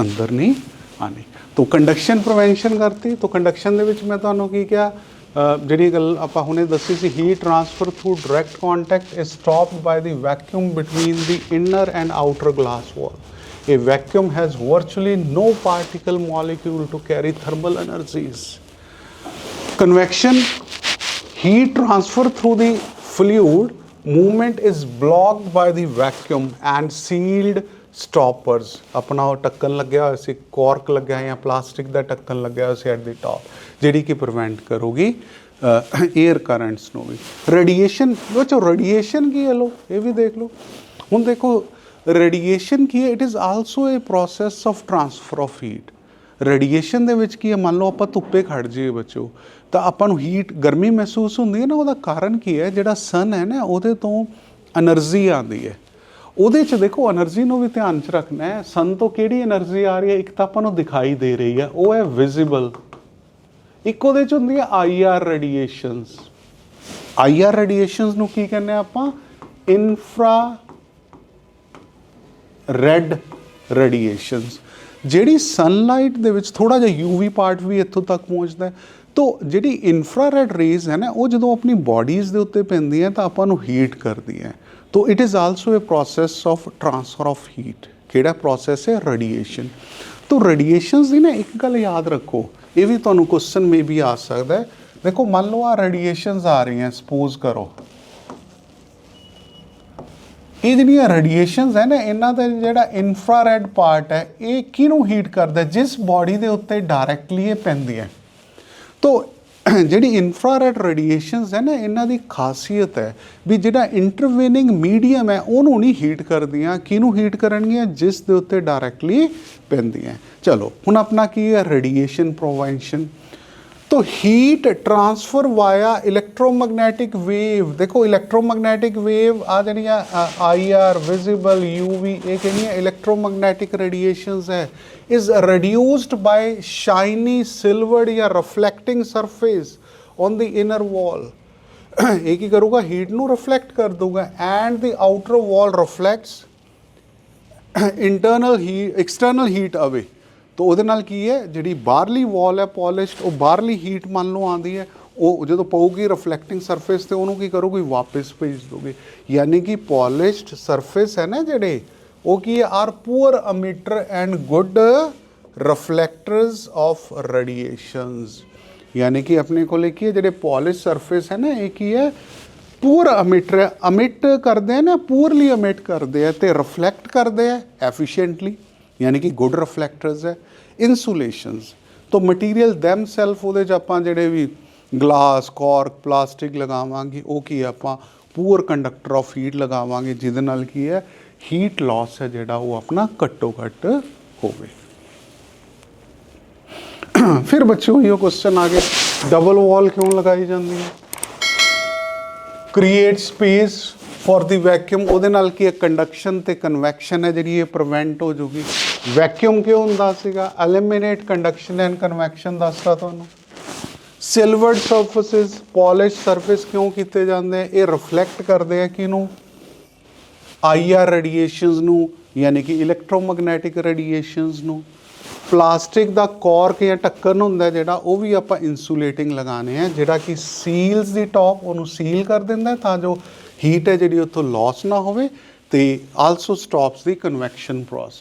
ਅੰਦਰ ਨਹੀਂ ਆਣੀ। ਤੋ ਕੰਡਕਸ਼ਨ ਪ੍ਰੀਵੈਂਸ਼ਨ ਕਰਤੀ। ਤੋ ਕੰਡਕਸ਼ਨ ਦੇ ਵਿੱਚ ਮੈਂ ਤੁਹਾਨੂੰ ਕੀ ਕਿਹਾ? ਜਿਹੜੀ ਗੱਲ ਆਪਾਂ ਹੁਣੇ ਦੱਸੀ ਸੀ heat transfer through direct contact is stopped by the vacuum between the inner and outer glass wall A vacuum has virtually no particle molecule to carry thermal energies. Convection, heat transfer through the fluid, movement is blocked by the vacuum and sealed stoppers ਆਪਣਾ ਉਹ ਟੱਕਣ ਲੱਗਿਆ ਹੋਇਆ ਸੀ Cork ਲੱਗਿਆ ਜਾਂ plastic ਦਾ ਟੱਕਣ ਲੱਗਿਆ ਹੋਇਆ ਸੀ at the top ਜਿਹੜੀ ਕਿ ਪ੍ਰੀਵੈਂਟ ਕਰੂਗੀ ਏਅਰ ਕਰੰਟਸ ਨੂੰ ਵੀ। ਰੇਡੀਏਸ਼ਨ ਉਹ ਚੋ ਰੇਡੀਏਸ਼ਨ ਕੀ ਹੈ ਲੋ ਇਹ ਵੀ ਦੇਖ ਲਓ। ਹੁਣ ਦੇਖੋ ਰੇਡੀਏਸ਼ਨ ਕੀ ਹੈ? It is also a process of transfer of heat radiation ਦੇ ਵਿੱਚ ਕੀ ਹੈ? ਮੰਨ ਲਓ ਆਪਾਂ ਧੁੱਪੇ ਖੜ ਜਾਈਏ ਬੱਚੋ ਤਾਂ ਆਪਾਂ ਨੂੰ ਹੀਟ ਗਰਮੀ ਮਹਿਸੂਸ ਹੁੰਦੀ ਹੈ ਨਾ, ਉਹਦਾ ਕਾਰਨ ਕੀ ਹੈ? ਜਿਹੜਾ ਸਨ ਹੈ ਨਾ, ਉਹਦੇ ਤੋਂ એનર્ਜੀ ਆਉਂਦੀ ਹੈ। ਉਹਦੇ 'ਚ ਦੇਖੋ એનર્ਜੀ ਨੂੰ ਵੀ ਧਿਆਨ 'ਚ ਰੱਖਣਾ ਹੈ। ਸਨ ਤੋਂ ਕਿਹੜੀ એનર્ਜੀ ਆ ਰਹੀ ਹੈ? ਇੱਕ ਤਾਂ ਆਪਾਂ ਨੂੰ ਦਿਖਾਈ ਦੇ ਰਹੀ ਹੈ। ਉਹ ਹੈ ਵਿਜ਼ੀਬਲ ਇੱਕ ਉਹਦੇ 'ਚ ਹੁੰਦੀ ਹੈ I IR radiations IR radiations ਨੂੰ ਕੀ ਕਹਿੰਦੇ ਆ ਆਪਾਂ? ਇਨਫਰਾ ਰੈੱਡ ਰੇਡੀਏਸ਼ਨਸ ਜਿਹੜੀ ਸਨਲਾਈਟ ਦੇ ਵਿੱਚ ਥੋੜਾ ਜਿਹਾ ਯੂਵੀ ਪਾਰਟ ਵੀ ਇੱਥੋਂ ਤੱਕ ਪਹੁੰਚਦਾ ਹੈ। ਤਾਂ ਜਿਹੜੀ ਇਨਫਰਾਰੈਡ ਰੇਜ਼ ਹੈ ਨਾ, ਉਹ ਜਦੋਂ ਆਪਣੀ ਬਾਡੀਜ਼ ਦੇ ਉੱਤੇ ਪੈਂਦੀ ਹੈ, ਤਾਂ ਆਪਾਂ ਨੂੰ ਹੀਟ ਕਰਦੀ ਹੈ। ਤੋ it is also uh process of transfer of heat ਕਿਹੜਾ ਪ੍ਰੋਸੈਸ ਹੈ? ਰੇਡੀਏਸ਼ਨ ਤੋ ਰੇਡੀਏਸ਼ਨਸ ਦੀ ਨਾ ਇੱਕ ਗੱਲ ਯਾਦ ਰੱਖੋ। ਇਹ ਵੀ ਤੁਹਾਨੂੰ ਕੁਐਸਚਨ ਮੇ ਵੀ ਆ ਸਕਦਾ ਹੈ। ਦੇਖੋ, ਮੰਨ ਲਓ ਆ ਰੇਡੀਏਸ਼ਨਸ ਆ ਰਹੀਆਂ ਸਪੋਜ਼ ਕਰੋ। ਇਹ ਜਿਹੜੀਆਂ ਰੇਡੀਏਸ਼ਨਸ ਹੈ ਨਾ, ਇਹਨਾਂ ਦਾ ਜਿਹੜਾ ਇਨਫਰਾਰੈੱਡ ਪਾਰਟ ਹੈ, ਇਹ ਕਿਹਨੂੰ ਹੀਟ ਕਰਦਾ ਜਿਸ ਬਾਡੀ ਦੇ ਉੱਤੇ ਡਾਇਰੈਕਟਲੀ ਇਹ ਪੈਂਦੀ ਹੈ। ਤੋ ਜਿਹੜੀ ਇਨਫਰਾਰੈਡ ਰੇਡੀਏਸ਼ਨਸ ਹੈ ਨਾ, ਇਹਨਾਂ ਦੀ ਖਾਸੀਅਤ ਹੈ ਵੀ ਜਿਹੜਾ ਇੰਟਰਵੇਨਿੰਗ ਮੀਡੀਅਮ ਹੈ, ਉਹਨੂੰ ਨਹੀਂ ਹੀਟ ਕਰਦੀਆਂ, ਕਿਹਨੂੰ ਹੀਟ ਕਰਨਗੀਆਂ? ਜਿਸ ਦੇ ਉੱਤੇ ਡਾਇਰੈਕਟਲੀ ਪੈਂਦੀਆਂ। ਚਲੋ, ਹੁਣ ਆਪਣਾ ਕੀ ਹੈ? ਰੇਡੀਏਸ਼ਨ ਪ੍ਰੋਵੈਂਸ਼ਨ तो heat transfer via electromagnetic wave देखो इलेक्ट्रोमैग्नेटिक वेव आ ਜਿਹੜੀਆਂ आई आर विजिबल यूवी ਇਹ ਕਿਹੜੀਆਂ ਇਲੈਕਟ੍ਰੋਮੈਗਨੈਟਿਕ ਰੇਡੀਏਸ਼ਨਸ ਹੈ is reduced by shiny silvered ਜਾਂ reflecting surface on the inner wall ਇਹ ਕੀ ਕਰੂਗਾ ਹੀਟ ਨੂੰ ਰਿਫਲੈਕਟ ਕਰ ਦੂਗਾ and the outer wall reflects internal he external heat away ਤਾਂ ਉਹਦੇ ਨਾਲ ਕੀ ਹੈ, ਜਿਹੜੀ ਬਾਹਰਲੀ ਵਾਲ ਹੈ ਪੋਲਿਸ਼ਡ ਉਹ ਬਾਹਰਲੀ ਹੀਟ ਮੰਨ ਲਓ ਆਂਦੀ ਹੈ, ਉਹ ਜਦੋਂ ਪਊਗੀ ਰਿਫਲੈਕਟਿੰਗ ਸਰਫੇਸ ਤੇ ਉਹਨੂੰ ਕੀ ਕਰੂਗੀ? ਵਾਪਸ ਭੇਜ ਦੋਗੇ। ਯਾਨੀ ਕਿ ਪੋਲਿਸ਼ਡ ਸਰਫੇਸ ਹੈ ਨਾ ਜਿਹੜੇ, ਉਹ ਕੀ ਹੈ are poor emitter and good reflectors of radiations ਯਾਨੀ ਕਿ ਆਪਣੇ ਕੋਲੇ ਕੀ ਹੈ ਜਿਹੜੇ ਪੋਲਿਸ਼ ਸਰਫੇਸ ਹੈ ਨਾ, ਇਹ ਕੀ ਹੈ ਪੂਰ ਅਮਿਟਰ ਅਮਿਟ ਕਰਦੇ ਆ ਨਾ ਪੂਰਲੀ ਅਮਿਟ ਕਰਦੇ ਆ ਤੇ ਰਿਫਲੈਕਟ ਕਰਦੇ ਆ ਐਫੀਸ਼ੀਐਂਟਲੀ ਯਾਨੀ ਕਿ ਗੁੱਡ ਰਿਫਲੈਕਟਰਸ ਹੈ ਇਨਸੂਲੇਸ਼ਨਸ ਤੋਂ ਮਟੀਰੀਅਲ ਦੈਮਸੈਲਫ ਉਹਦੇ ਚ ਆਪਾਂ ਜਿਹੜੇ ਵੀ ਗਲਾਸ ਕਾਰਕ ਪਲਾਸਟਿਕ ਲਗਾਵਾਂਗੇ, ਉਹ ਕੀ ਹੈ ਆਪਾਂ ਪੂਰ ਕੰਡਕਟਰ ਆਫ ਹੀਟ ਲਗਾਵਾਂਗੇ, ਜਿਹਦੇ ਨਾਲ ਕੀ ਹੈ ਹੀਟ ਲਾਸ ਹੈ ਜਿਹੜਾ ਉਹ ਆਪਣਾ ਘੱਟੋ ਘੱਟ ਹੋਵੇ। ਫਿਰ ਬੱਚਿਓ, ਇਹ ਕੁਐਸਚਨ ਆ ਗਿਆ ਡਬਲ ਵਾਲ ਕਿਉਂ ਲਗਾਈ ਜਾਂਦੀ ਹੈ? Create space for the vacuum ਉਹਦੇ ਨਾਲ ਕੀ ਹੈ? ਕੰਡਕਸ਼ਨ ਤੇ ਕਨਵੈਕਸ਼ਨ ਹੈ ਜਿਹੜੀ ਇਹ ਪ੍ਰੀਵੈਂਟ ਹੋ ਜੂਗੀ। ਵੈਕਿਊਮ ਕਿਉਂ ਹੁੰਦਾ ਸੀਗਾ? ਐਲੀਮੀਨੇਟ ਕੰਡਕਸ਼ਨ ਐਂਡ ਕਨਵੈਕਸ਼ਨ ਦੱਸਦਾ ਤੁਹਾਨੂੰ। ਸਿਲਵਰਡ ਸਰਫੇਸਿਸ ਪੋਲਿਸ਼ ਸਰਫੇਸ ਕਿਉਂ ਕੀਤੇ ਜਾਂਦੇ ਆ? ਇਹ ਰਿਫਲੈਕਟ ਕਰਦੇ ਆ ਕਿਹਨੂੰ? ਆਈਆਰ ਰੇਡੀਏਸ਼ਨਸ ਨੂੰ, ਯਾਨੀ ਕਿ ਇਲੈਕਟ੍ਰੋਮੈਗਨੈਟਿਕ ਰੇਡੀਏਸ਼ਨਸ ਨੂੰ। ਪਲਾਸਟਿਕ ਦਾ ਕੋਰਕ ਜਾਂ ਢੱਕਣ ਹੁੰਦਾ ਜਿਹੜਾ, ਉਹ ਵੀ ਆਪਾਂ ਇਨਸੂਲੇਟਿੰਗ ਲਗਾਣੇ ਆ, ਜਿਹੜਾ ਕਿ ਸੀਲਸ ਦੀ ਟੌਪ ਉਹਨੂੰ ਸੀਲ ਕਰ ਦਿੰਦਾ ਤਾਂ ਜੋ ਹੀਟ ਹੈ ਜਿਹੜੀ ਉੱਥੋਂ ਲਾਸ ਨਾ ਹੋਵੇ ਤੇ also stops the convection process